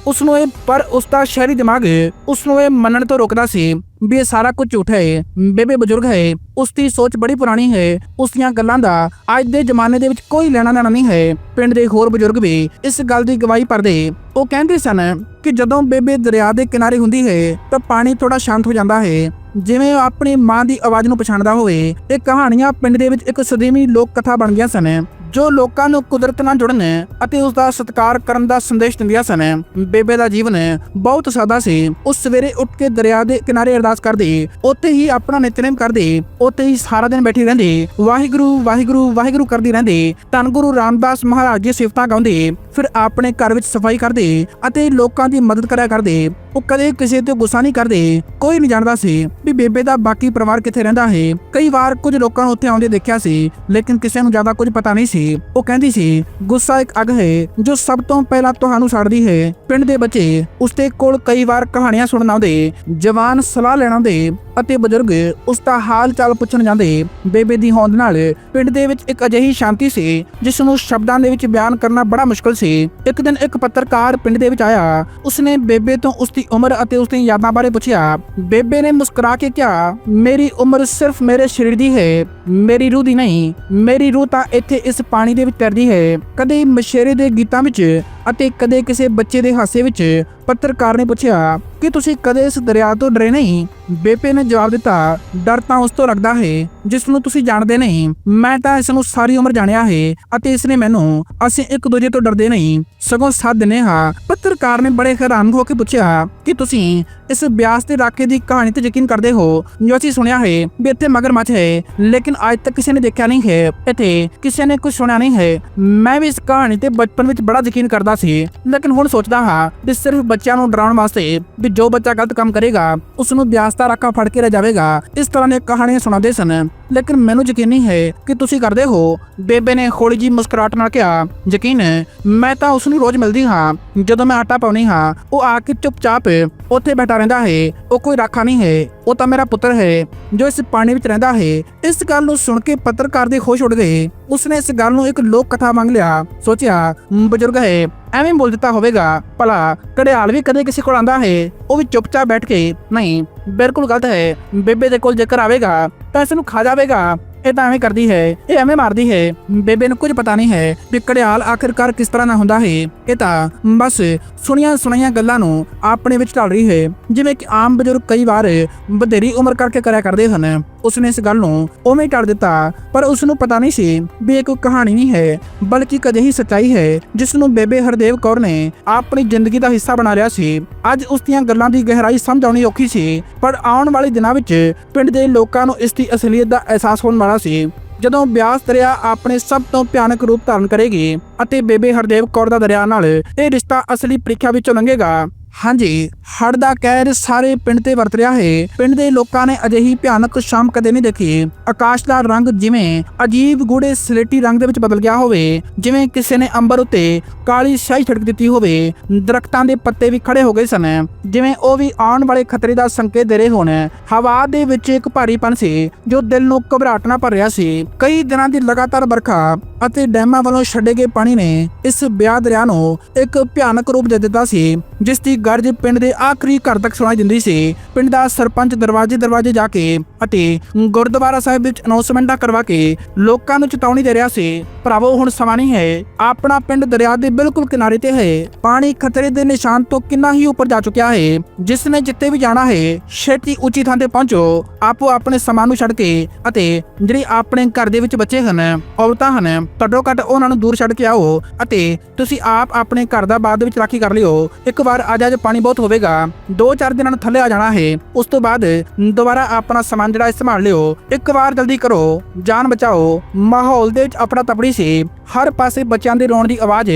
ਉਸ ਨੂੰ ਇਹ ਪਰ ਉਸ ਦਾ ਸ਼ਹਿਰੀ ਦਿਮਾਗ ਉਸ ਨੂੰ ਇਹ ਮੰਨਣ ਤੋਂ ਰੋਕਦਾ ਸੀ ਵੀ ਇਹ ਸਾਰਾ ਕੁਝ ਝੂਠ ਹੈ, ਬੇਬੇ ਬਜ਼ੁਰਗ ਹੈ ਉਸ ਦੀ ਸੋਚ ਬੜੀ ਪੁਰਾਣੀ ਹੈ ਉਸ ਦੀਆਂ ਗੱਲਾਂ ਦਾ ਅੱਜ ਦੇ ਜ਼ਮਾਨੇ ਦੇ ਵਿੱਚ ਕੋਈ ਲੈਣਾ ਦੇਣਾ ਨਹੀਂ ਹੈ। ਪਿੰਡ ਦੇ ਹੋਰ ਬਜ਼ੁਰਗ ਵੀ ਇਸ ਗੱਲ ਦੀ ਗਵਾਹੀ ਭਰਦੇ। ਉਹ ਕਹਿੰਦੇ ਸਨ ਕਿ ਜਦੋਂ ਬੇਬੇ ਦਰਿਆ ਦੇ ਕਿਨਾਰੇ ਹੁੰਦੀ ਹੈ, ਤਾਂ ਪਾਣੀ ਥੋੜਾ ਸ਼ਾਂਤ ਹੋ ਜਾਂਦਾ ਹੈ। ਜਿਵੇਂ ਉਹ ਆਪਣੀ ਮਾਂ ਦੀ ਆਵਾਜ਼ ਨੂੰ ਪਛਾਣਦਾ ਹੋਵੇ, ਇਹ ਕਹਾਣੀਆਂ ਪਿੰਡ ਦੇ ਵਿੱਚ ਇੱਕ ਸਦੀਵੀ ਲੋਕ ਕਥਾ ਬਣ ਗਈਆਂ ਸਨ। ਜੋ ਲੋਕਾਂ ਨੂੰ ਕੁਦਰਤ ਨਾਲ ਜੁੜਨ ਅਤੇ ਉਸ ਦਾ ਸਤਿਕਾਰ ਕਰਨ ਦਾ ਸੰਦੇਸ਼ ਦਿੰਦੀਆਂ ਸਨ, ਬੇਬੇ ਦਾ ਜੀਵਨ ਬਹੁਤ ਸਾਦਾ ਸੀ। ਉਸ ਸਵੇਰੇ ਉੱਠ ਕੇ ਦਰਿਆ ਦੇ ਕਿਨਾਰੇ ਅਰਦਾਸ ਕਰਦੀ, ਉੱਥੇ ਹੀ ਆਪਣਾ ਨਿਤਨੇਮ ਕਰਦੀ, ਉੱਥੇ ਹੀ ਸਾਰਾ ਦਿਨ ਬੈਠੀ ਰਹਿੰਦੀ, ਵਾਹਿਗੁਰੂ ਵਾਹਿਗੁਰੂ ਵਾਹਿਗੁਰੂ ਕਰਦੀ ਰਹਿੰਦੀ, ਧੰਨ ਗੁਰੂ ਰਾਮਦਾਸ ਮਹਾਰਾਜ ਦੀ ਸਿਫਤਾਂ ਗਾਉਂਦੀ, ਫਿਰ ਆਪਣੇ ਘਰ ਵਿੱਚ ਸਫ਼ਾਈ ਕਰਦੀ ਅਤੇ ਲੋਕਾਂ ਦੀ ਮਦਦ ਕਰਿਆ ਕਰਦੀ। ਉਹ ਕਦੇ ਕਿਸੇ ਤੇ ਗੁੱਸਾ ਨਹੀਂ ਕਰਦੇ, ਕੋਈ ਨਹੀਂ ਜਾਣਦਾ ਸੀ ਵੀ ਬੇਬੇ ਦਾ ਬਾਕੀ ਪਰਿਵਾਰ ਕਿੱਥੇ ਰਹਿੰਦਾ ਹੈ। ਕਈ ਵਾਰ ਕੁਝ ਲੋਕਾਂ ਨੂੰ ਉੱਥੇ ਆਉਂਦੇ ਦੇਖਿਆ ਸੀ, ਲੇਕਿਨ ਕਿਸੇ ਨੂੰ ਜ਼ਿਆਦਾ ਕੁਝ ਪਤਾ ਨਹੀਂ ਸੀ। ਉਹ ਕਹਿੰਦੀ ਸੀ, ਗੁੱਸਾ ਇੱਕ ਅੱਗ ਹੈ ਜੋ ਸਭ ਤੋਂ ਪਹਿਲਾਂ ਤੁਹਾਨੂੰ ਸੜਦੀ ਹੈ। ਪਿੰਡ ਦੇ ਬੱਚੇ, ਉਸਦੇ ਕੋਲ ਕਈ ਵਾਰ ਕਹਾਣੀਆਂ ਸੁਣਨ ਆਉਂਦੇ, ਜਵਾਨ ਸਲਾਹ ਲੈਣ ਆਉਂਦੇ ਅਤੇ ਬਜ਼ੁਰਗ ਉਸ ਦਾ ਹਾਲ ਚਾਲ ਪੁੱਛਣ ਜਾਂਦੇ ਬੇਬੇ ਦੀ ਹੋਂਦ ਨਾਲ ਪਿੰਡ ਦੇ ਵਿੱਚ ਇੱਕ ਅਜਿਹੀ ਸ਼ਾਂਤੀ ਸੀ, ਜਿਸ ਨੂੰ ਸ਼ਬਦਾਂ ਦੇ ਵਿੱਚ ਬਿਆਨ ਕਰਨਾ ਬੜਾ ਮੁਸ਼ਕਲ ਸੀ। ਇੱਕ ਦਿਨ ਇੱਕ ਪੱਤਰਕਾਰ ਪਿੰਡ ਦੇ ਵਿੱਚ ਆਇਆ। ਉਸਨੇ ਬੇਬੇ ਤੋਂ ਉਸ ਦੀ ਉਮਰ ਅਤੇ ਉਸ ਦੀਆਂ ਯਾਦਾਂ ਬਾਰੇ ਪੁੱਛਿਆ। ਬੇਬੇ ਨੇ ਮੁਸਕਰਾ ਕੇ ਕਿਹਾ, ਮੇਰੀ ਉਮਰ ਸਿਰਫ ਮੇਰੇ ਸਰੀਰ ਦੀ ਹੈ, ਮੇਰੀ ਰੂਹ ਦੀ ਨਹੀਂ। ਮੇਰੀ ਰੂਹ ਤਾਂ ਇੱਥੇ ਇਸ ਪਾਣੀ ਦੇ ਵਿੱਚ ਤੈਰਦੀ ਹੈ। ਕਦੇ ਮਸ਼ੇਰੇ ਦੇ ਗੀਤਾਂ ਵਿੱਚ ਅਤੇ ਕਦੇ ਕਿਸੇ ਬੱਚੇ ਦੇ ਹਾਸੇ ਵਿੱਚ ਪੱਤਰਕਾਰ ਨੇ ਪੁੱਛਿਆ, ਕਿ ਤੁਸੀਂ ਕਦੇ ਇਸ ਦਰਿਆ ਤੋਂ ਡਰੇ ਨਹੀਂ ਬੇਬੇ ਨੇ ਜਵਾਬ ਦਿੱਤਾ, ਡਰ ਤਾਂ ਉਸ ਤੋਂ ਲੱਗਦਾ ਹੈ, ਜਿਸ ਨੂੰ ਤੁਸੀਂ ਜਾਣਦੇ ਨਹੀਂ। ਮੈਂ ਤਾਂ ਇਸ ਨੂੰ ਸਾਰੀ ਉਮਰ ਜਾਣਿਆ ਹੈ ਅਤੇ ਇਸ ਨੇ ਮੈਨੂੰ, ਅਸੀਂ ਇੱਕ ਦੂਜੇ ਤੋਂ ਡਰਦੇ ਨਹੀਂ, ਸਗੋਂ ਸਾਥ ਦਿੰਦੇ ਹਾਂ। ਪੱਤਰਕਾਰ ਨੇ ਬੜੇ ਹੈਰਾਨ ਹੋ ਕੇ ਪੁੱਛਿਆ ਕਿ ਤੁਸੀਂ ਇਸ ਬਿਆਸ ਦੇ ਰਾਕੇ ਦੀ ਕਹਾਣੀ ਤੇ ਯਕੀਨ ਕਰਦੇ ਹੋ? ਜੋ ਅਸੀਂ ਸੁਣਿਆ ਹੈ ਵੀ ਇੱਥੇ ਮਗਰਮੱਛ ਹੈ, ਲੇਕਿਨ ਅੱਜ ਤੱਕ ਕਿਸੇ ਨੇ ਦੇਖਿਆ ਨਹੀਂ ਹੈ, ਇੱਥੇ ਕਿਸੇ ਨੇ ਕੁਝ ਸੁਣਿਆ ਨਹੀਂ ਹੈ। ਮੈਂ ਵੀ ਇਸ ਕਹਾਣੀ ਤੇ ਬਚਪਨ ਵਿੱਚ ਬੜਾ ਯਕੀਨ ਕਰਦਾ ਸੀ, ਲੇਕਿਨ ਹੁਣ ਸੋਚਦਾ ਹਾਂ ਵੀ ਸਿਰਫ ਬੱਚਿਆਂ ਨੂੰ ਡਰਾਉਣ ਵਾਸਤੇ ਵੀ ਜੋ ਬੱਚਾ ਗਲਤ ਕੰਮ ਕਰੇਗਾ ਉਸ ਨੂੰ ਬਿਆਸ ਦਾ ਰਾਕਾ ਫੜ ਕੇ ਲੈ ਜਾਵੇਗਾ, ਇਸ ਤਰ੍ਹਾਂ ਦੀਆਂ ਕਹਾਣੀਆਂ ਸੁਣਾਉਂਦੇ ਸਨ। ਲੇਕਿਨ ਮੈਨੂੰ ਯਕੀਨ ਨਹੀਂ ਹੈ ਕਿ ਤੁਸੀਂ ਕਰਦੇ ਹੋ। ਬੇਬੇ ਨੇ ਹੌਲੀ ਜੀ ਮੁਸਕਰਾਹਟ ਨਾਲ ਕਿਹਾ, ਯਕੀਨ, ਮੈਂ ਤਾਂ ਉਸ ਨੂੰ ਰੋਜ਼ ਮਿਲਦੀ ਹਾਂ। ਜਦੋਂ ਮੈਂ ਆਟਾ ਪਾਉਣੀ ਹਾਂ, ਉਹ ਆ ਕੇ ਚੁੱਪਚਾਪ ਉੱਥੇ ਬੈਠਾ ਰਹਿੰਦਾ ਹੈ। ਉਹ ਕੋਈ ਰਾਖਾ ਨਹੀਂ ਹੈ। ਉਹ ਤਾਂ ਮੇਰਾ ਪੁੱਤਰ ਹੈ, ਜੋ ਇਸ ਪਾਣੀ ਵਿੱਚ ਰਹਿੰਦਾ ਹੈ। ਇਸ ਗੱਲ ਨੂੰ ਸੁਣ ਕੇ ਪੱਤਰਕਾਰ ਦੇ ਹੋਸ਼ ਉੱਡ ਗਏ ਉਸਨੇ ਇਸ ਗੱਲ ਨੂੰ ਇੱਕ ਲੋਕ ਕਥਾ ਮੰਗ ਲਿਆ। ਸੋਚਿਆ ਬਜ਼ੁਰਗ ਹੈ, ਐਵੇਂ ਬੋਲ ਦਿੱਤਾ ਹੋਵੇਗਾ। ਭਲਾ ਕੜਿਆਲ ਵੀ ਕਦੇ ਕਿਸੇ ਕੋਲ ਆਂਦਾ ਹੈ। ਉਹ ਵੀ ਚੁੱਪਚਾਪ ਬੈਠ ਕੇ, ਨਹੀਂ ਬਿਲਕੁਲ ਗਲਤ ਹੈ। ਬੇਬੇ ਦੇ ਕੋਲ ਜੇਕਰ ਆਵੇਗਾ, ਤਾਂ ਇਸ ਨੂੰ ਖਾ ਜਾਵੇਗਾ। ਇਹ ਤਾਂ ਐਵੇਂ ਕਰਦੀ ਹੈ, ਇਹ ਐਵੇਂ ਮਾਰਦੀ ਹੈ। ਬੇਬੇ ਨੂੰ ਕੁਝ ਪਤਾ ਨਹੀਂ ਹੈ ਵੀ ਕੜਿਆਲ ਆਖਿਰਕਾਰ ਕਿਸ ਤਰ੍ਹਾਂ ਦਾ ਹੁੰਦਾ ਹੈ। ਇਹ ਤਾਂ ਬਸ ਸੁਣੀਆਂ ਸੁਣਾਈਆਂ ਗੱਲਾਂ ਨੂੰ ਆਪਣੇ ਵਿੱਚ ਢਾਲ ਰਹੀ ਹੈ। ਜਿਵੇਂ ਕਿ ਆਮ ਬਜ਼ੁਰਗ ਕਈ ਵਾਰ ਬਧੇਰੀ ਉਮਰ ਕਰਕੇ ਕਰਿਆ ਕਰਦੇ ਹਨ। ਉਸਨੇ ਇਸ ਗੱਲ ਨੂੰ ਉਵੇਂ ਟਾਲ ਦਿੱਤਾ, ਪਰ ਉਸ ਨੂੰ ਪਤਾ ਨਹੀਂ ਸੀ ਵੀ ਇਹ ਕੋਈ ਕਹਾਣੀ ਨਹੀਂ ਹੈ, ਬਲਕਿ ਕਦੇ ਹੀ ਸੱਚਾਈ ਹੈ ਜਿਸ ਨੂੰ ਬੇਬੇ ਹਰਦੇਵ ਕੌਰ ਨੇ ਆਪਣੀ ਜ਼ਿੰਦਗੀ ਦਾ ਹਿੱਸਾ ਬਣਾ ਲਿਆ ਸੀ। ਅੱਜ ਉਸ ਦੀਆਂ ਗੱਲਾਂ ਦੀ ਗਹਿਰਾਈ ਸਮਝ ਆਉਣੀ ਔਖੀ ਸੀ, ਪਰ ਆਉਣ ਵਾਲੇ ਦਿਨਾਂ ਵਿੱਚ ਪਿੰਡ ਦੇ ਲੋਕਾਂ ਨੂੰ ਇਸ ਦੀ ਅਸਲੀਅਤ ਦਾ ਅਹਿਸਾਸ ਹੋਣ ਵਾਲਾ ਸੀ। ਜਦੋਂ ਬਿਆਸ ਦਰਿਆ ਆਪਣੇ ਸਭ ਤੋਂ ਭਿਆਨਕ ਰੂਪ ਧਾਰਨ ਕਰੇਗੀ ਅਤੇ ਬੇਬੇ ਹਰਦੇਵ ਕੌਰ ਦਾ ਦਰਿਆ ਨਾਲ ਇਹ ਰਿਸ਼ਤਾ ਅਸਲੀ ਪ੍ਰੀਖਿਆ ਵਿੱਚੋਂ ਲੰਘੇਗਾ ਹਾਂਜੀ ਹੜ ਦਾ ਕਹਿਰ ਸਾਰੇ ਪਿੰਡ ਤੇ ਵਰਤ ਰਿਹਾ ਹੈ। ਪਿੰਡ ਦੇ ਲੋਕਾਂ ਨੇ ਅਜਿਹੀ ਭਿਆਨਕ ਸ਼ਾਮ ਕਦੇ ਨਹੀਂ ਦੇਖੀ। ਆਕਾਸ਼ ਦਾ ਰੰਗ ਜਿਵੇਂ ਅਜੀਬ ਗੂੜੇ ਸਲੇਟੀ ਰੰਗ ਦੇ ਵਿੱਚ ਬਦਲ ਗਿਆ ਹੋਵੇ, ਜਿਵੇਂ ਕਿਸੇ ਨੇ ਅੰਬਰ ਉੱਤੇ ਕਾਲੀ ਸ਼ਾਹੀ ਛਿੜਕ ਦਿੱਤੀ ਹੋਵੇ, ਦਰਖਤਾਂ ਦੇ ਪੱਤੇ ਵੀ ਖੜੇ ਹੋ ਗਏ ਸਨ। ਜਿਵੇਂ ਉਹ ਵੀ ਆਉਣ ਵਾਲੇ ਖਤਰੇ ਦਾ ਸੰਕੇਤ ਦੇ ਰਹੇ ਹੋਣ। ਹਵਾ ਦੇ ਵਿੱਚ ਇੱਕ ਭਾਰੀਪਨ ਸੀ, ਜੋ ਦਿਲ ਨੂੰ ਘਬਰਾਹਟ ਨਾਲ ਭਰ ਰਿਹਾ ਸੀ। ਕਈ ਦਿਨਾਂ ਦੀ ਲਗਾਤਾਰ ਵਰਖਾ ਅਤੇ ਡੈਮਾਂ ਵੱਲੋਂ ਛੱਡੇ ਗਏ ਪਾਣੀ ਨੇ ਇਸ ਬਿਆਸ ਦਰਿਆ ਨੂੰ ਇੱਕ ਭਿਆਨਕ ਰੂਪ ਦੇ ਦਿੱਤਾ ਸੀ, ਜਿਸ ਦੀ ਗਰਜ ਪਿੰਡ ਦੇ ਆਖਰੀ ਘਰ ਤੱਕ ਸੁਣਾਈ ਦਿੰਦੀ ਸੀ। ਪਿੰਡ ਦਾ ਸਰਪੰਚ ਦਰਵਾਜ਼ੇ ਦਰਵਾਜ਼ੇ ਜਾ ਕੇ ਅਤੇ ਗੁਰਦੁਆਰਾ ਸਾਹਿਬ ਵਿੱਚ ਅਨਾਉਂਸਮੈਂਟਾਂ ਕਰਵਾ ਕੇ ਲੋਕਾਂ ਨੂੰ ਚੇਤਾਵਨੀ ਦੇ ਰਿਹਾ ਸੀ। ਭਰਾਵੋ, ਹੁਣ ਸਮਾਂ ਨਹੀਂ ਹੈ। ਆਪਣਾ ਪਿੰਡ ਦਰਿਆ ਦੇ ਬਿਲਕੁਲ ਕਿਨਾਰੇ ਤੇ ਹੈ। ਪਾਣੀ ਖਤਰੇ ਦੇ ਨਿਸ਼ਾਨ ਤੋਂ ਕਿੰਨਾ ਹੀ ਉੱਪਰ ਜਾ ਚੁੱਕਿਆ ਹੈ। ਜਿਸ ਨੇ ਜਿੱਤੇ ਵੀ ਜਾਣਾ ਹੈ, ਛੇਤੀ ਉੱਚੀ ਥਾਂ ਤੇ ਪਹੁੰਚੋ। ਆਪੋ ਆਪਣੇ ਸਮਾਨ ਨੂੰ ਛੱਡ ਕੇ ਅਤੇ ਜਿਹੜੀ ਆਪਣੇ ਘਰ ਦੇ ਵਿੱਚ ਬੱਚੇ ਹਨ, ਔਰਤਾਂ ਹਨ, ਘੱਟੋ ਘੱਟ ਉਹਨਾਂ ਨੂੰ ਦੂਰ ਛੱਡ ਕੇ ਆਓ ਅਤੇ ਤੁਸੀਂ ਆਪ ਆਪਣੇ ਘਰ ਦਾ ਬਾਅਦ ਵਿੱਚ ਰਾਖੀ ਕਰ ਲਿਓ। ਇੱਕ ਵਾਰ ਅੱਜ ਅੱਜ ਪਾਣੀ ਬਹੁਤ ਹੋਵੇਗਾ। ਦੋ ਚਾਰ ਦਿਨਾਂ ਨੂੰ ਥੱਲੇ ਆ ਜਾਣਾ ਹੈ। ਉਸ ਤੋਂ ਬਾਅਦ ਦੁਬਾਰਾ ਆਪਣਾ ਸਮਾਨ ਜਿਹੜਾ ਸੰਭਾਲ ਲਿਓ। ਇੱਕ ਵਾਰ ਜਲਦੀ ਕਰੋ। ਜਾਨ ਬਚਾਓ। ਮਾਹੌਲ ਦੇ ਵਿੱਚ ਆਪਣਾ ਤਪੜੀ ਸੀ। ਹਰ ਪਾਸੇ ਬੱਚਿਆਂ ਦੇ ਰੋਣ ਦੀ ਆਵਾਜ਼,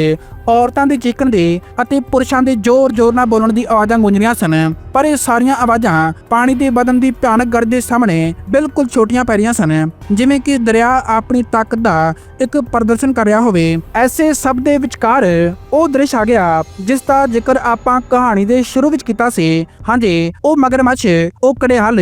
ਔਰਤਾਂ ਦੇ ਚੀਕਣ ਦੀ ਅਤੇ ਪੁਰਸ਼ਾਂ ਦੇ ਜ਼ੋਰ-ਜ਼ੋਰ ਨਾਲ ਬੋਲਣ ਦੀ ਆਵਾਜ਼ਾਂ ਗੂੰਜੀਆਂ ਸਨ। ਪਰ ਇਹ ਸਾਰੀਆਂ ਆਵਾਜ਼ਾਂ ਪਾਣੀ ਦੇ ਵਧਣ ਦੀ ਭਿਆਨਕ ਗਰਜ ਦੇ ਸਾਹਮਣੇ ਬਿਲਕੁਲ ਛੋਟੀਆਂ ਪੈ ਰਹੀਆਂ ਸਨ। ਜਿਵੇਂ ਕਿ ਦਰਿਆ ਆਪਣੀ ਤਾਕਤ ਦਾ ਇੱਕ ਪ੍ਰਦਰਸ਼ਨ ਕਰ ਰਿਹਾ ਹੋਵੇ। ਐਸੇ ਸਭ ਦੇ ਵਿਚਕਾਰ ਉਹ ਦ੍ਰਿਸ਼ ਆ ਗਿਆ, ਜਿਸ ਦਾ ਜ਼ਿਕਰ ਆਪਾਂ ਕਹਾਣੀ ਦੇ ਸ਼ੁਰੂ ਵਿੱਚ ਕੀਤਾ ਸੀ। ਹਾਂਜੀ, ਉਹ ਮਗਰਮੱਛ, ਉਹ ਕੜਿਆਲ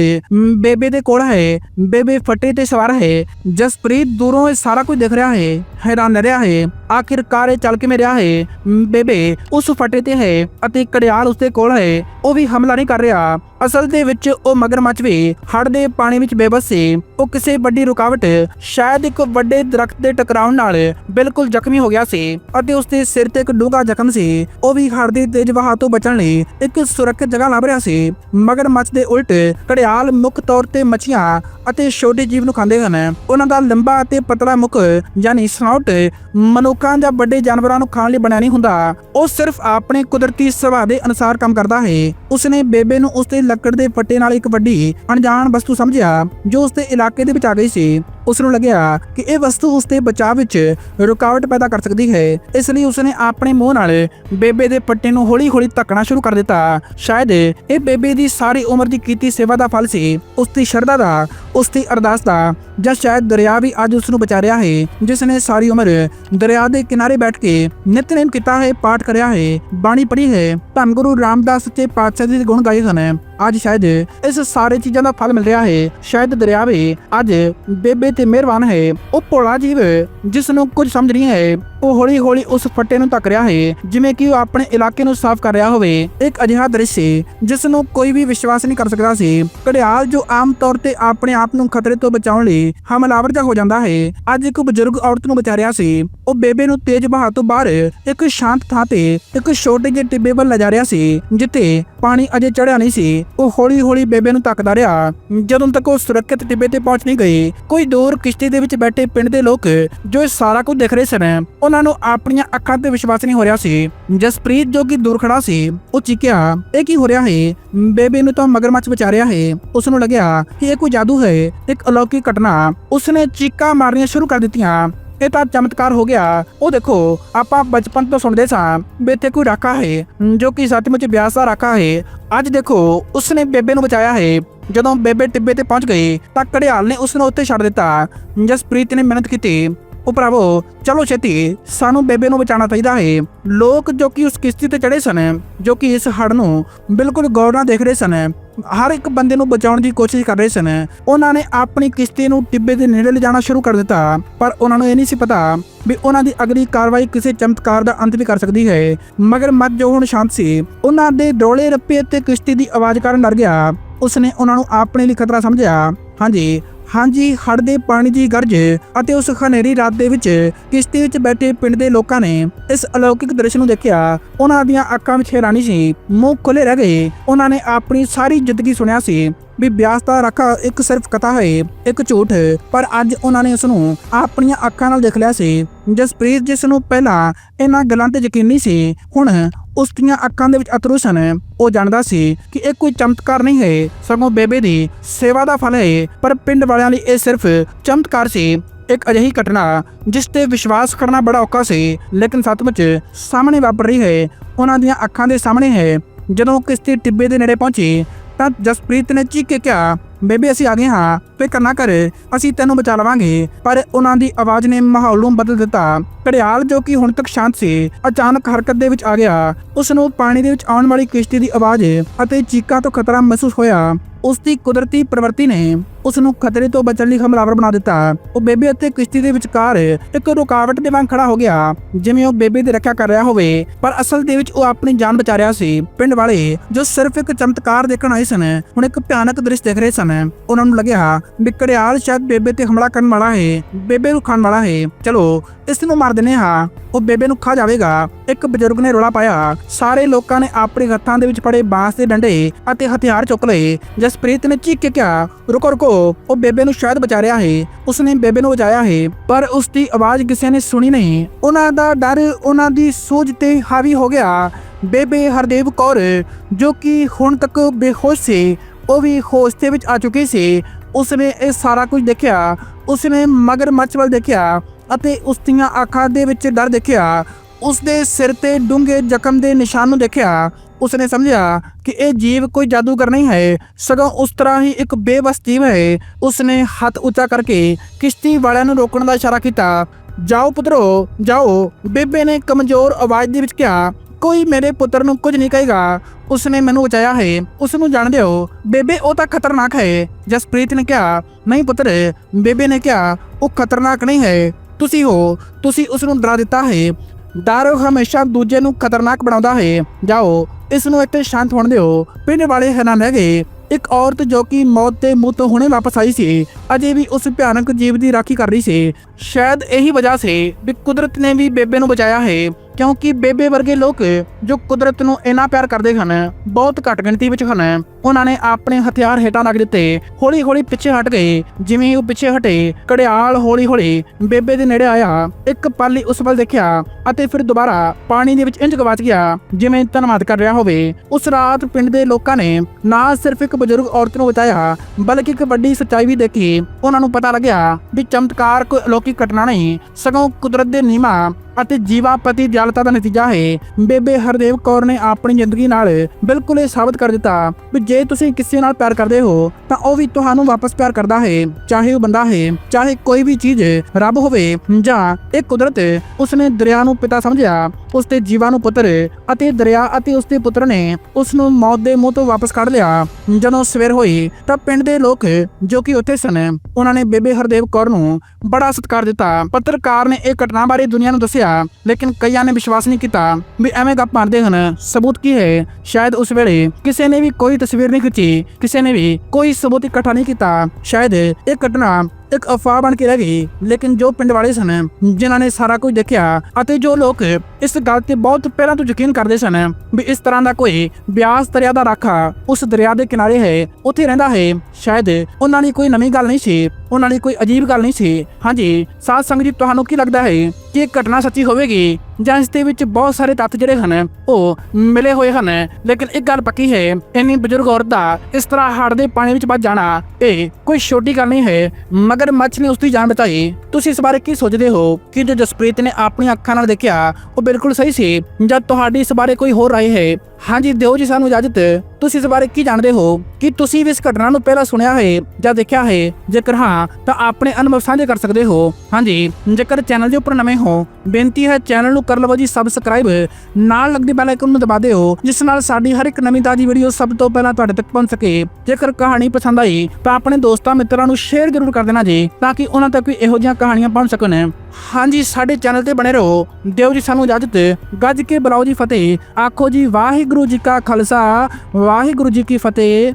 ਬੇਬੇ ਦੇ ਕੋਲ ਹੈ, ਬੇਬੇ ਫੱਟੇ ਤੇ ਸਵਾਰ ਹੈ, ਜਸਪ੍ਰੀਤ ਦੂਰੋਂ ਇਹ ਸਾਰਾ ਕੁਝ ਦੇਖ ਰਿਹਾ ਹੈ, ਹੈਰਾਨ ਰਿਹਾ ਹੈ, ਆਖਿਰਕਾਰ ਇਹ ਚੱਲ ਕਿਵੇਂ ਰਿਹਾ ਹੈ ਬੇਬੇ ਉਸ ਫੱਟੇ ਤੇ ਹੈ ਅਤੇ ਕੜਿਆਲ ਉਸਦੇ ਕੋਲ ਹੈ, ਉਹ ਵੀ ਹਮਲਾ ਨਹੀਂ ਕਰ ਰਿਹਾ। ਅਸਲ ਦੇ ਵਿੱਚ ਉਹ ਮਗਰਮੱਛ ਵੀ ਹੜ ਦੇ ਪਾਣੀ ਵਿੱਚ ਬੇਬਸ ਸੀ। ਉਹ ਕਿਸੇ ਵੱਡੀ ਰੁਕਾਵਟ, ਸ਼ਾਇਦ ਇੱਕ ਵੱਡੇ ਦਰਖਤ ਦੇ ਟਕਰਾਉਣ ਨਾਲ ਬਿਲਕੁਲ ਜ਼ਖਮੀ ਹੋ ਗਿਆ ਸੀ ਅਤੇ ਉਸ ਦੇ ਸਿਰ ਤੇ ਇੱਕ ਡੂੰਘਾ ਜ਼ਖਮ ਸੀ। ਉਹ ਵੀ ਹੜ ਦੇ ਤੇਜ਼ ਵਹਾਅ ਤੋਂ ਬਚਣ ਲਈ ਇੱਕ ਸੁਰੱਖਿਅਤ ਜਗ੍ਹਾ ਲੱਭ ਰਿਹਾ ਸੀ। ਮਗਰਮੱਛ ਦੇ ਉਲਟ ਘੜਿਆਲ ਮੁੱਖ ਤੌਰ ਤੇ ਮੱਛੀਆਂ ਅਤੇ ਛੋਟੇ ਜੀਵ ਨੂੰ ਖਾਂਦੇ ਹਨ। ਉਹਨਾਂ ਦਾ ਲੰਬਾ ਅਤੇ ਪਤਲਾ ਮੁੱਖ, ਯਾਨੀ ਸਨੌਟ ਮਨੁੱਖਾਂ ਜਾਂ ਵੱਡੇ ਜਾਨਵਰਾਂ ਨੂੰ ਖਾਣ ਲਈ ਬਣਿਆ ਨਹੀਂ ਹੁੰਦਾ। ਉਹ ਸਿਰਫ ਆਪਣੇ ਕੁਦਰਤੀ ਸੁਭਾਅ ਦੇ ਅਨੁਸਾਰ ਕੰਮ ਕਰਦਾ ਹੈ ਉਸਨੇ ਬੇਬੇ ਨੂੰ ਉਸਦੇ ਲੱਕੜ ਦੇ ਫੱਟੇ ਨਾਲ ਇੱਕ ਵੱਡੀ ਅਣਜਾਣ ਵਸਤੂ ਸਮਝਿਆ ਜੋ ਉਸਦੇ ਇਲਾਕੇ ਦੇ ਵਿੱਚ ਆ ਗਈ ਸੀ। ਉਸ ਨੂੰ ਲੱਗਿਆ ਕਿ ਇਹ ਵਸਤੂ ਉਸਦੇ ਬਚਾਅ ਵਿੱਚ ਰੁਕਾਵਟ ਪੈਦਾ ਕਰ ਸਕਦੀ ਹੈ। ਇਸ ਲਈ ਉਸਨੇ ਆਪਣੇ ਮੂੰਹ ਨਾਲ ਬੇਬੇ ਦੇ ਪੱਟੇ ਨੂੰ ਹੌਲੀ-ਹੌਲੀ ਧੱਕਣਾ ਸ਼ੁਰੂ ਕਰ ਦਿੱਤਾ। ਸ਼ਾਇਦ ਇਹ ਬੇਬੇ ਦੀ ਸਾਰੀ ਉਮਰ ਦੀ ਕੀਤੀ ਸੇਵਾ ਦਾ ਫਲ ਸੀ। ਉਸ ਦੀ ਸ਼ਰਧਾ ਦਾ ਉਸ ਦੀ ਅਰਦਾਸ ਦਾ ਜਾਂ ਸ਼ਾਇਦ ਦਰਿਆ ਵੀ ਅੱਜ ਉਸ ਨੂੰ ਬਚਾ ਰਿਹਾ ਹੈ ਜਿਸ ਨੇ ਸਾਰੀ ਉਮਰ ਦਰਿਆ ਦੇ ਕਿਨਾਰੇ ਬੈਠ ਕੇ ਨਿਤਨੇਮ ਕੀਤਾ ਹੈ, ਪਾਠ ਕਰਿਆ ਹੈ, ਬਾਣੀ ਪੜ੍ਹੀ ਹੈ। ਧੰਨ ਗੁਰੂ ਰਾਮਦਾਸ ਤੇ ਪਾਤਸ਼ਾਹ ਜੀ ਦੇ ਗੁਣ ਗਾਏ ਹਨ ਅੱਜ ਸ਼ਾਇਦ ਇਸ ਸਾਰੇ ਚੀਜ਼ਾਂ ਦਾ ਫਲ ਮਿਲ ਰਿਹਾ ਹੈ। ਸ਼ਾਇਦ ਦਰਿਆ ਵੀ ਅੱਜ ਬੇਬੇ ਤੇ ਮਿਹਰਬਾਨ ਹੈ। ਉਹ ਭੋਲਾ ਜੀਵ ਜਿਸ ਨੂੰ ਕੁਝ ਸਮਝ ਨਹੀਂ ਹੈ ਉਹ ਹੌਲੀ ਹੌਲੀ ਉਸ ਫੱਟੇ ਨੂੰ ਤੱਕ ਰਿਹਾ ਹੈ, ਜਿਵੇਂ ਕਿ ਉਹ ਆਪਣੇ ਇਲਾਕੇ ਨੂੰ ਸਾਫ਼ ਕਰ ਰਿਹਾ ਹੋਵੇ। ਇੱਕ ਅਜਿਹਾ ਦ੍ਰਿਸ਼ ਸੀ ਜਿਸ ਨੂੰ ਕੋਈ ਵੀ ਵਿਸ਼ਵਾਸ ਨਹੀਂ ਕਰ ਸਕਦਾ ਸੀ। ਘੜਿਆਲ ਜੋ ਆਮ ਤੌਰ ਤੇ ਆਪਣੇ ਆਪ ਨੂੰ ਖਤਰੇ ਤੋਂ ਬਚਾਉਣ ਲਈ ਹਮਲਾਵਰ ਜਾ ਹੋ ਜਾਂਦਾ ਹੈ, ਅੱਜ ਇੱਕ ਬਜ਼ੁਰਗ ਔਰਤ ਨੂੰ ਬਚਾ ਰਿਹਾ ਸੀ। ਉਹ ਬੇਬੇ ਨੂੰ ਤੇਜ਼ ਵਹਾਅ ਤੋਂ ਬਾਹਰ ਇੱਕ ਸ਼ਾਂਤ ਥਾਂ ਤੇ ਇੱਕ ਛੋਟੇ ਜਿਹੇ ਟਿੱਬੇ ਵੱਲ ਲੈ ਰਿਹਾ ਸੀ, ਜਿੱਥੇ ਪਾਣੀ ਅਜੇ ਚੜਿਆ ਨਹੀਂ ਸੀ। ਉਹ ਹੌਲੀ ਹੌਲੀ ਬੇਬੇ ਨੂੰ ਤੱਕਦਾ ਰਿਹਾ। ਜਦੋਂ ਤੱਕ ਉਹ ਸੁਰੱਖਿਅਤ ਟਿੱਬੇ ਤੇ ਪਹੁੰਚ ਨਹੀਂ ਗਏ, ਕੋਈ ਦੂਰ ਕਿਸ਼ਤੀ ਦੇ ਵਿੱਚ ਬੈਠੇ ਪਿੰਡ ਦੇ ਲੋਕ ਜੋ ਸਾਰਾ ਕੁਝ ਦੇਖ ਰਹੇ ਸਨ ਉਹਨਾਂ ਨੂੰ ਆਪਣੀਆਂ ਅੱਖਾਂ ਤੇ ਵਿਸ਼ਵਾਸ ਨਹੀਂ ਹੋ ਰਿਹਾ ਸੀ। ਜਸਪ੍ਰੀਤ ਜੋ ਕਿ ਦੂਰ ਖੜਾ ਸੀ, ਉਹ ਚੀਕਿਆ, ਇਹ ਕੀ ਹੋ ਰਿਹਾ ਹੈ? ਬੇਬੇ ਨੂੰ ਤਾਂ ਮਗਰਮੱਛ ਬਚਾ ਹੈ। ਉਸ ਨੂੰ ਲੱਗਿਆ ਕਿ ਇਹ ਕੋਈ ਜਾਦੂ ਹੈ, ਇੱਕ ਅਲੌਕਿਕ ਘਟਨਾ। ਉਸਨੇ ਚੀਕਾਂ ਮਾਰਨੀਆਂ ਸ਼ੁਰੂ ਕਰ ਦਿੱਤੀਆਂ। ਇਹ ਤਾਂ ਚਮਤਕਾਰ ਹੋ ਗਿਆ। ਉਹ ਦੇਖੋ, ਆਪਾਂ ਬਚਪਨ ਤੋਂ ਸੁਣਦੇ ਸਾਂ ਵੀ ਇੱਥੇ ਕੋਈ ਰਾਖਾ ਹੈ, ਜੋ ਕਿ ਸੱਚਮੁੱਚ ਬਿਆਸ ਦਾ ਰਾਖਾ ਹੈ। ਅੱਜ ਦੇਖੋ, ਉਸਨੇ ਬੇਬੇ ਨੂੰ ਬਚਾਇਆ ਹੈ। ਜਦੋਂ ਬੇਬੇ ਟਿੱਬੇ ਤੇ ਪਹੁੰਚ ਗਈ ਤਾਂ ਘੜਿਆਲ ਨੇ ਉਸ ਨੂੰ ਉੱਥੇ ਛੱਡ ਦਿੱਤਾ। ਜਸਪ੍ਰੀਤ ਨੇ ਮਿਹਨਤ ਕੀਤੀ। ਉਹ ਭਰਾਵੋ, ਚਲੋ ਛੇਤੀ, ਸਾਨੂੰ ਬੇਬੇ ਨੂੰ ਬਚਾਉਣਾ ਚਾਹੀਦਾ ਹੈ ਲੋਕ ਜੋ ਕਿ ਉਸ ਕਿਸ਼ਤੀ ਤੇ ਚੜੇ ਸਨ, ਜੋ ਕਿ ਇਸ ਹੜ ਨੂੰ ਬਿਲਕੁਲ ਗੌਰ ਨਾਲ ਦੇਖ ਰਹੇ ਸਨ, ਹਰ ਇੱਕ ਬੰਦੇ ਨੂੰ ਬਚਾਉਣ ਦੀ ਕੋਸ਼ਿਸ਼ ਕਰ ਰਹੇ ਸਨ। ਉਹਨਾਂ ਨੇ ਆਪਣੀ ਕਿਸ਼ਤੀ ਨੂੰ ਟਿੱਬੇ ਦੇ ਨੇੜੇ ਲਿਜਾਣਾ ਸ਼ੁਰੂ ਕਰ ਦਿੱਤਾ, ਪਰ ਉਹਨਾਂ ਨੂੰ ਇਹ ਨਹੀਂ ਸੀ ਪਤਾ ਵੀ ਉਹਨਾਂ ਦੀ ਅਗਲੀ ਕਾਰਵਾਈ ਕਿਸੇ ਚਮਤਕਾਰ ਦਾ ਅੰਤ ਵੀ ਕਰ ਸਕਦੀ ਹੈ। ਮਗਰ ਮੱਝ ਜੋ ਹੁਣ ਸ਼ਾਂਤ ਸੀ, ਉਹਨਾਂ ਦੇ ਡੋਲੇ ਰੱਪੇ ਤੇ ਕਿਸ਼ਤੀ ਦੀ ਆਵਾਜ਼ ਕਾਰਨ ਡਰ ਗਿਆ। ਉਸਨੇ ਉਹਨਾਂ ਨੂੰ ਆਪਣੇ ਲਈ ਖਤਰਾ ਸਮਝਿਆ। ਹਾਂਜੀ ਹਾਂਜੀ ਹੜ ਦੇ ਪਾਣੀ ਦੀ ਗਰਜ ਅਤੇ ਉਸ ਹਨੇਰੀ ਰਾਤ ਦੇ ਵਿੱਚ ਕਿਸ਼ਤੀ ਵਿੱਚ ਬੈਠੇ ਪਿੰਡ ਦੇ ਲੋਕਾਂ ਨੇ ਇਸ ਅਲੌਕਿਕ ਦ੍ਰਿਸ਼ ਨੂੰ ਦੇਖਿਆ। ਉਹਨਾਂ ਦੀਆਂ ਅੱਖਾਂ ਵਿੱਚ ਹੈਰਾਨੀ ਸੀ। ਮੂੰਹ ਖੁੱਲੇ ਰਹਿ ਗਏ। ਉਹਨਾਂ ਨੇ ਆਪਣੀ ਸਾਰੀ ਜ਼ਿੰਦਗੀ ਸੁਣਿਆ ਸੀ ਵੀ ਬਿਆਸ ਦਾ ਰੱਖਾ ਇੱਕ ਸਿਰਫ ਕਥਾ ਹੈ, ਇੱਕ ਝੂਠ। ਪਰ ਅੱਜ ਉਹਨਾਂ ਨੇ ਉਸ ਨੂੰ ਆਪਣੀਆਂ ਅੱਖਾਂ ਨਾਲ ਦੇਖ ਲਿਆ ਸੀ। ਜਸਪ੍ਰੀਤ ਜਿਸ ਨੂੰ ਪਹਿਲਾਂ ਇਹਨਾਂ ਗੱਲਾਂ ਤੇ ਯਕੀਨ ਨਹੀਂ ਸੀ, ਹੁਣ ਉਸ ਦੀਆਂ ਅੱਖਾਂ ਦੇ ਵਿੱਚ ਅਥਰੂ ਸਨ ਉਹ ਜਾਣਦਾ ਸੀ ਕਿ ਇਹ ਕੋਈ ਚਮਤਕਾਰ ਨਹੀਂ ਹੈ, ਸਗੋਂ ਬੇਬੇ ਦੀ ਸੇਵਾ ਦਾ ਫਲ ਹੈ, ਪਰ ਪਿੰਡ ਵਾਲਿਆਂ ਲਈ ਇਹ ਸਿਰਫ ਚਮਤਕਾਰ ਸੀ। ਇੱਕ ਅਜਿਹੀ ਘਟਨਾ ਜਿਸ ਤੇ ਵਿਸ਼ਵਾਸ ਕਰਨਾ ਬੜਾ ਔਖਾ ਸੀ, ਲੇਕਿਨ ਸੱਚਮੁੱਚ ਸਾਹਮਣੇ ਵਾਪਰ ਰਹੀ ਹੈ। ਉਹਨਾਂ ਦੀਆਂ ਅੱਖਾਂ ਦੇ ਸਾਹਮਣੇ ਹੈ। ਜਦੋਂ ਕਿਸ਼ਤੀ ਟਿੱਬੇ ਦੇ ਨੇੜੇ ਪਹੁੰਚੀ, ਤਾਂ ਜਸਪ੍ਰੀਤ ਨੇ ਚੀਕ ਕੇ ਕਿਹਾ, ਬੇਬੇ, ਅਸੀਂ ਆ ਗਏ ਹਾਂ। ਫਿਕਰ ਨਾ ਕਰ, ਅਸੀਂ ਤੈਨੂੰ ਬਚਾ ਲਵਾਂਗੇ। ਪਰ ਉਹਨਾਂ ਦੀ ਆਵਾਜ਼ ਨੇ ਮਾਹੌਲ ਨੂੰ ਬਦਲ ਦਿੱਤਾ। ਘੜਿਆਲ ਜੋ ਕਿ ਹੁਣ ਤੱਕ ਸ਼ਾਂਤ ਸੀ, ਅਚਾਨਕ ਹਰਕਤ ਦੇ ਵਿੱਚ ਆ ਗਿਆ। ਉਸ ਨੂੰ ਪਾਣੀ ਦੇ ਵਿੱਚ ਆਉਣ ਵਾਲੀ ਕਿਸ਼ਤੀ ਦੀ ਆਵਾਜ਼ ਅਤੇ ਚੀਕਾਂ ਤੋਂ ਖਤਰਾ ਮਹਿਸੂਸ ਹੋਇਆ। ਉਸ ਦੀ ਕੁਦਰਤੀ ਪ੍ਰਵਰਤੀ ਨੇ ਉਸ ਨੂੰ ਖਤਰੇ ਤੋਂ ਬਚਣ ਲਈ ਹਮਲਾਵਰ ਬਣਾ ਦਿੱਤਾ। ਉਹ ਬੇਬੇ ਅਤੇ ਕਿਸ਼ਤੀ ਦੇ ਵਿਚਕਾਰ ਇੱਕ ਰੁਕਾਵਟ ਦੇ ਵਾਂਗ ਖੜਾ ਹੋ ਗਿਆ, ਜਿਵੇਂ ਉਹ ਬੇਬੇ ਦੀ ਰੱਖਿਆ ਕਰ ਰਿਹਾ ਹੋਵੇ। ਪਰ ਅਸਲ ਦੇ ਵਿੱਚ ਉਹ ਆਪਣੀ ਜਾਨ ਬਚਾ ਰਿਹਾ ਸੀ। ਪਿੰਡ ਵਾਲੇ ਜੋ ਸਿਰਫ ਇੱਕ ਚਮਤਕਾਰ ਦੇਖਣ ਆਏ ਸਨ, ਹੁਣ ਇੱਕ ਭਿਆਨਕ ਦ੍ਰਿਸ਼ ਦੇਖ ਰਹੇ ਸਨ। ਉਹਨਾਂ ਨੂੰ ਲੱਗਿਆ ਵੀ ਸ਼ਾਇਦ ਬੇਬੇ ਤੇ ਹਮਲਾ ਕਰਨ ਵਾਲਾ ਹੈ, ਬੇਬੇ ਨੂੰ ਖਾਣ ਵਾਲਾ ਹੈ। ਚਲੋ, ਇਸ ਨੂੰ ਮਾਰ ਦਿੰਨੇ ਹਾਂ। ਉਹ ਬੇਬੇ ਨੂੰ ਖਾ ਜਾਵੇਗਾ। ਇੱਕ ਬਜ਼ੁਰਗ ਨੇ ਰੋਲਾ ਪਾਇਆ। ਸਾਰੇ ਲੋਕਾਂ ਨੇ ਆਪਣੇ ਹੱਥਾਂ ਦੇ ਵਿੱਚ ਫੜੇ ਬਾਂਸ ਦੇ ਡੰਡੇ ਅਤੇ ਹਥਿਆਰ ਚੁੱਕ ਲਏ। ਜਸਪ੍ਰੀਤ ਨੇ ਚੀਕ ਕੇ ਕਿਹਾ, ਰੁਕੋ ਰੁਕੋ, ਉਹ ਬੇਬੇ ਨੂੰ ਸ਼ਾਇਦ ਬਚਾ ਰਿਹਾ ਹੈ। ਉਸਨੇ ਬੇਬੇ ਨੂੰ ਬਚਾਇਆ ਹੈ, ਪਰ ਉਸ ਦੀ ਆਵਾਜ਼ ਕਿਸੇ ਨੇ ਸੁਣੀ ਨਹੀਂ। ਉਹਨਾਂ ਦਾ ਡਰ, ਉਹਨਾਂ ਦੀ ਸੋਚ ਤੇ ਹਾਵੀ ਹੋ ਗਿਆ। ਬੇਬੇ ਹਰਦੇਵ ਕੌਰ, ਜੋ ਕਿ ਹੁਣ ਤੱਕ ਬੇਹੋਸ਼ ਸੀ, ਉਹ ਵੀ ਹੋਸ਼ ਦੇ ਵਿੱਚ ਆ ਚੁੱਕੀ ਸੀ। ਉਸਨੇ ਇਹ ਸਾਰਾ ਕੁਝ ਦੇਖਿਆ, ਉਸਨੇ ਮਗਰਮੱਛ ਵੱਲ ਦੇਖਿਆ ਅਤੇ ਉਸ ਦੀਆਂ ਅੱਖਾਂ ਦੇ ਵਿੱਚ ਡਰ ਦੇਖਿਆ। ਉਸਦੇ ਸਿਰ ਤੇ ਡੂੰਘੇ ਜ਼ਖਮ ਦੇ ਨਿਸ਼ਾਨ ਨੂੰ ਦੇਖਿਆ। ਉਸਨੇ ਸਮਝਿਆ ਕਿ ਇਹ ਜੀਵ ਕੋਈ ਜਾਦੂਗਰ ਨਹੀਂ ਹੈ, ਸਗੋਂ ਉਸ ਤਰ੍ਹਾਂ ਹੀ ਇੱਕ ਬੇਬਸ ਜੀਵ ਹੈ। ਉਸਨੇ ਹੱਥ ਉੱਚਾ ਕਰਕੇ ਕਿਸ਼ਤੀ ਵਾਲਿਆਂ ਨੂੰ ਰੋਕਣ ਦਾ ਇਸ਼ਾਰਾ ਕੀਤਾ। ਜਾਓ ਪੁੱਤਰੋ, ਜਾਓ। ਬੇਬੇ ਨੇ ਕਮਜ਼ੋਰ ਆਵਾਜ਼ ਦੇ ਵਿੱਚ ਕਿਹਾ। ਕੋਈ ਮੇਰੇ ਪੁੱਤਰ ਨੂੰ ਕੁਝ ਨਹੀਂ ਕਹੇਗਾ। ਉਸਨੇ ਮੈਨੂੰ ਬਚਾਇਆ ਹੈ। ਉਸ ਨੂੰ ਜਾਣਦੇ ਹੋ, ਬੇਬੇ ਉਹ ਤਾਂ ਖਤਰਨਾਕ ਹੈ। ਜਸਪ੍ਰੀਤ ਨੇ ਕਿਹਾ, ਨਹੀਂ ਪੁੱਤਰ, ਬੇਬੇ ਨੇ ਕਿਹਾ, ਉਹ ਖਤਰਨਾਕ ਨਹੀਂ ਹੈ। ਤੁਸੀਂ ਹੋ, ਤੁਸੀਂ ਉਸ ਨੂੰ ਡਰਾ ਦਿੱਤਾ ਹੈ। ਡਰ ਹਮੇਸ਼ਾ ਦੂਜੇ ਨੂੰ ਖਤਰਨਾਕ ਬਣਾਉਂਦਾ ਹੈ। ਜਾਓ ਇਸ ਨੂੰ ਇੱਥੇ ਸ਼ਾਂਤ ਹੋਣ ਦਿਓ। ਪਿੰਡ ਵਾਲੇ ਹੈਰਾਨ ਰਹਿ ਗਏ। ਇੱਕ ਔਰਤ ਜੋ ਕਿ ਮੌਤ ਦੇ ਮੂੰਹ ਤੋਂ ਹੁਣੇ ਵਾਪਸ ਆਈ ਸੀ, ਅਜੇ ਵੀ ਉਸ ਭਿਆਨਕ ਜੀਵ ਦੀ ਰਾਖੀ ਕਰ ਰਹੀ ਸੀ। ਸ਼ਾਇਦ ਇਹੀ ਵਜ੍ਹਾ ਸੀ ਵੀ ਕੁਦਰਤ ਨੇ ਵੀ ਬੇਬੇ ਨੂੰ ਬਚਾਇਆ ਹੈ। ਕਿਉਂਕਿ ਬੇਬੇ ਵਰਗੇ ਲੋਕ ਜੋ ਕੁਦਰਤ ਨੂੰ ਇੰਨਾ ਪਿਆਰ ਕਰਦੇ ਹਨ, ਬਹੁਤ ਘੱਟ ਗਿਣਤੀ ਵਿੱਚ ਹਨ। ਉਹਨਾਂ ਨੇ ਆਪਣੇ ਹਥਿਆਰ ਹੇਠਾਂ ਰੱਖ ਦਿੱਤੇ ਹੌਲੀ ਹੌਲੀ ਪਿੱਛੇ ਹਟ ਗਏ। ਜਿਵੇਂ ਹੀ ਉਹ ਪਿੱਛੇ ਹਟੇ ਕੜਿਆਲ ਹੌਲੀ ਹੌਲੀ ਬੇਬੇ ਦੇ ਨੇੜੇ ਆਇਆ, ਇੱਕ ਪਲ ਉਸ ਵੱਲ ਦੇਖਿਆ ਅਤੇ ਫਿਰ ਦੁਬਾਰਾ ਪਾਣੀ ਦੇ ਵਿੱਚ ਇੰਜ ਗਵਾਚ ਗਿਆ, ਜਿਵੇਂ ਧੰਨਵਾਦ ਕਰ ਰਿਹਾ ਹੋਵੇ। ਉਸ ਰਾਤ ਪਿੰਡ ਦੇ ਲੋਕਾਂ ਨੇ ਨਾ ਸਿਰਫ ਇੱਕ ਬਜ਼ੁਰਗ ਔਰਤ ਨੂੰ ਬਚਾਇਆ, ਬਲਕਿ ਇੱਕ ਵੱਡੀ ਸੱਚਾਈ ਵੀ ਦੇਖੀ। ਉਹਨਾਂ ਨੂੰ ਪਤਾ ਲੱਗਿਆ ਵੀ ਚਮਤਕਾਰ ਕੋਈ ਅਲੌਕਿਕ ਘਟਨਾ ਨਹੀਂ, ਸਗੋਂ ਕੁਦਰਤ ਦੇ ਨਿਯਮਾਂ ਅਤੇ ਜੀਵਾਪਤੀ ਦਿਆਲਤਾ ਦਾ ਨਤੀਜਾ ਹੈ। ਬੇਬੇ ਹਰਦੇਵ ਕੌਰ ਨੇ ਆਪਣੀ ਜ਼ਿੰਦਗੀ ਨਾਲ ਬਿਲਕੁਲ ਇਹ ਸਾਬਤ ਕਰ ਦਿੱਤਾ ਵੀ ਜੇ ਤੁਸੀਂ ਕਿਸੇ ਨਾਲ ਪਿਆਰ ਕਰਦੇ ਹੋ, ਤਾਂ ਉਹ ਵੀ ਤੁਹਾਨੂੰ ਵਾਪਸ ਪਿਆਰ ਕਰਦਾ ਹੈ, ਚਾਹੇ ਉਹ ਬੰਦਾ ਹੈ, ਚਾਹੇ ਕੋਈ ਵੀ ਚੀਜ਼ ਰੱਬ ਹੋਵੇ ਜਾਂ ਇਹ ਕੁਦਰਤ ਉਸਨੇ ਦਰਿਆ ਨੂੰ ਪਿਤਾ ਸਮਝਿਆ ਉਸ ਤੇ ਜੀਵਾਂ ਨੂੰ ਪੁੱਤਰ ਅਤੇ ਦਰਿਆ ਅਤੇ ਉਸ ਦੇ ਪੁੱਤਰ ਨੇ ਉਸ ਨੂੰ ਮੌਤ ਦੇ ਮੂੰਹ ਤੋਂ ਵਾਪਸ ਕੱਢ ਲਿਆ। ਜਦੋਂ ਸਵੇਰ ਹੋਈ, ਤਾਂ ਪਿੰਡ ਦੇ ਲੋਕ ਜੋ ਕਿ ਉੱਥੇ ਸਨ, ਉਹਨਾਂ ਨੇ ਬੇਬੇ ਹਰਦੇਵ ਕੌਰ ਨੂੰ ਬੜਾ ਸਤਿਕਾਰ ਦਿੱਤਾ। ਪੱਤਰਕਾਰ ਨੇ ਇਹ ਘਟਨਾ ਬਾਰੇ ਦੁਨੀਆ ਨੂੰ ਦੱਸਿਆ ਲੇਕਿਨ ਕਈਆਂ ਨੇ ਵਿਸ਼ਵਾਸ ਨਹੀਂ ਕੀਤਾ ਵੀ ਐਵੇਂ ਗੱਪ ਮਾਰਦੇ ਹਨ। ਸਬੂਤ ਕੀ ਹੈ? ਸ਼ਾਇਦ ਉਸ ਵੇਲੇ ਕਿਸੇ ਨੇ ਵੀ ਕੋਈ ਤਸਵੀਰ ਨਹੀਂ ਖਿੱਚੀ, ਕਿਸੇ ਨੇ ਵੀ ਕੋਈ ਸਬੂਤ ਇਕੱਠਾ ਨਹੀਂ ਕੀਤਾ। ਸ਼ਾਇਦ ਇਹ ਘਟਨਾ ਇੱਕ ਅਫਵਾਹ ਬਣ ਕੇ ਰਹਿ ਗਈ। ਲੇਕਿਨ ਜੋ ਪਿੰਡ ਵਾਲੇ ਸਨ, ਜਿਨ੍ਹਾਂ ਨੇ ਸਾਰਾ ਕੁਝ ਦੇਖਿਆ ਅਤੇ ਜੋ ਲੋਕ ਇਸ ਗੱਲ ਤੇ ਬਹੁਤ ਪਹਿਲਾਂ ਤੋਂ ਯਕੀਨ ਕਰਦੇ ਸਨ ਵੀ ਇਸ ਤਰ੍ਹਾਂ ਦਾ ਕੋਈ ਬਿਆਸ ਦਰਿਆ ਦਾ ਰਾਖਾ ਉਸ ਦਰਿਆ ਦੇ ਕਿਨਾਰੇ ਹੈ, ਉੱਥੇ ਰਹਿੰਦਾ ਹੈ, ਸ਼ਾਇਦ ਉਹਨਾਂ ਲਈ ਕੋਈ ਨਵੀਂ ਗੱਲ ਨਹੀਂ ਸੀ, ਉਹਨਾਂ ਲਈ ਕੋਈ ਅਜੀਬ ਗੱਲ ਨਹੀਂ ਸੀ। ਹਾਂਜੀ, ਸਾਧ ਸੰਗਤ ਜੀ, ਤੁਹਾਨੂੰ ਕੀ ਲੱਗਦਾ ਹੈ ਕਿ ਇਹ ਘਟਨਾ ਸੱਚੀ ਹੋਵੇਗੀ? ਜਾਂ ਇਸ ਦੇ ਵਿੱਚ ਬਹੁਤ ਸਾਰੇ ਤੱਥ ਜਿਹੜੇ ਹਨ, ਉਹ ਮਿਲੇ ਹੋਏ ਹਨ। ਲੇਕਿਨ ਇੱਕ ਗੱਲ ਪੱਕੀ ਹੈ, ਇੰਨੀ ਬਜ਼ੁਰਗ ਔਰਤ ਦਾ ਇਸ ਤਰ੍ਹਾਂ ਹੜ੍ਹ ਦੇ ਪਾਣੀ ਵਿੱਚ ਵੱਜ ਜਾਣਾ, ਇਹ ਕੋਈ ਛੋਟੀ ਗੱਲ ਨਹੀਂ ਹੈ, ਮਗਰ ਮੱਛ ਨੇ ਉਸ ਦੀ ਜਾਨ ਬਚਾਈ। ਤੁਸੀਂ ਇਸ ਬਾਰੇ ਕੀ ਸੋਚਦੇ ਹੋ? ਕਿ ਜੋ ਜਸਪ੍ਰੀਤ ਨੇ ਆਪਣੀਆਂ ਅੱਖਾਂ ਨਾਲ ਦੇਖਿਆ, ਉਹ ਬਿਲਕੁਲ ਸਹੀ ਸੀ ਜਾਂ ਤੁਹਾਡੀ ਇਸ ਬਾਰੇ ਕੋਈ ਹੋਰ ਰਾਏ ਹੈ? ਹਾਂਜੀ, ਦਿਓ ਜੀ ਸਾਨੂੰ ਇਜਾਜ਼ਤ। ਤੁਸੀਂ ਇਸ ਬਾਰੇ ਕੀ ਜਾਣਦੇ ਹੋ? ਕਿ ਤੁਸੀਂ ਵੀ ਇਸ ਘਟਨਾ ਨੂੰ ਪਹਿਲਾਂ ਸੁਣਿਆ ਹੈ ਜਾਂ ਦੇਖਿਆ ਹੈ? ਜੇਕਰ ਹਾਂ, ਤਾਂ ਆਪਣੇ ਅਨੁਭਵ ਸਾਂਝੇ ਕਰ ਸਕਦੇ ਹੋ। ਹਾਂਜੀ, ਜੇਕਰ ਚੈਨਲ ਦੇ ਉੱਪਰ ਨਵੇਂ ਹੋ, ਬੇਨਤੀ ਹੈ ਚੈਨਲ ਨੂੰ ਕਰ ਲਵੋ ਜੀ ਸਬਸਕ੍ਰਾਈਬ ਨਾਲ ਲੱਗਦੀ ਬੈਲ ਆਈਕਨ ਨੂੰ ਦਬਾ ਦਿਓ, ਜਿਸ ਨਾਲ ਸਾਡੀ ਹਰ ਇੱਕ ਨਵੀਂ ਤਾਜ਼ੀ ਵੀਡੀਓ ਸਭ ਤੋਂ ਪਹਿਲਾਂ ਤੁਹਾਡੇ ਤੱਕ ਪਹੁੰਚ ਸਕੇ। ਜੇਕਰ ਕਹਾਣੀ ਪਸੰਦ ਆਈ, ਤਾਂ ਆਪਣੇ ਦੋਸਤਾਂ ਮਿੱਤਰਾਂ ਨੂੰ ਸ਼ੇਅਰ ਜ਼ਰੂਰ ਕਰ ਦੇਣਾ ਜੀ, ਤਾਂ ਕਿ ਉਹਨਾਂ ਤੱਕ ਵੀ ਇਹੋ ਜਿਹੀਆਂ ਕਹਾਣੀਆਂ ਪਹੁੰਚ ਸਕਣ। ਹਾਂਜੀ, ਸਾਡੇ ਚੈਨਲ ਤੇ ਬਣੇ ਰਹੋ। ਦਿਓ ਜੀ ਸਾਨੂੰ ਇਜਾਜ਼ਤ। ਗੱਜ ਕੇ ਬੁਲਾਓ ਜੀ ਫਤਿਹ। ਆਖੋ ਜੀ, ਵਾਹਿਗੁਰੂ ਜੀ ਕਾ ਖਾਲਸਾ ਵਾਹਿਗੁਰੂ ਜੀ ਕੀ ਫਤਿਹ।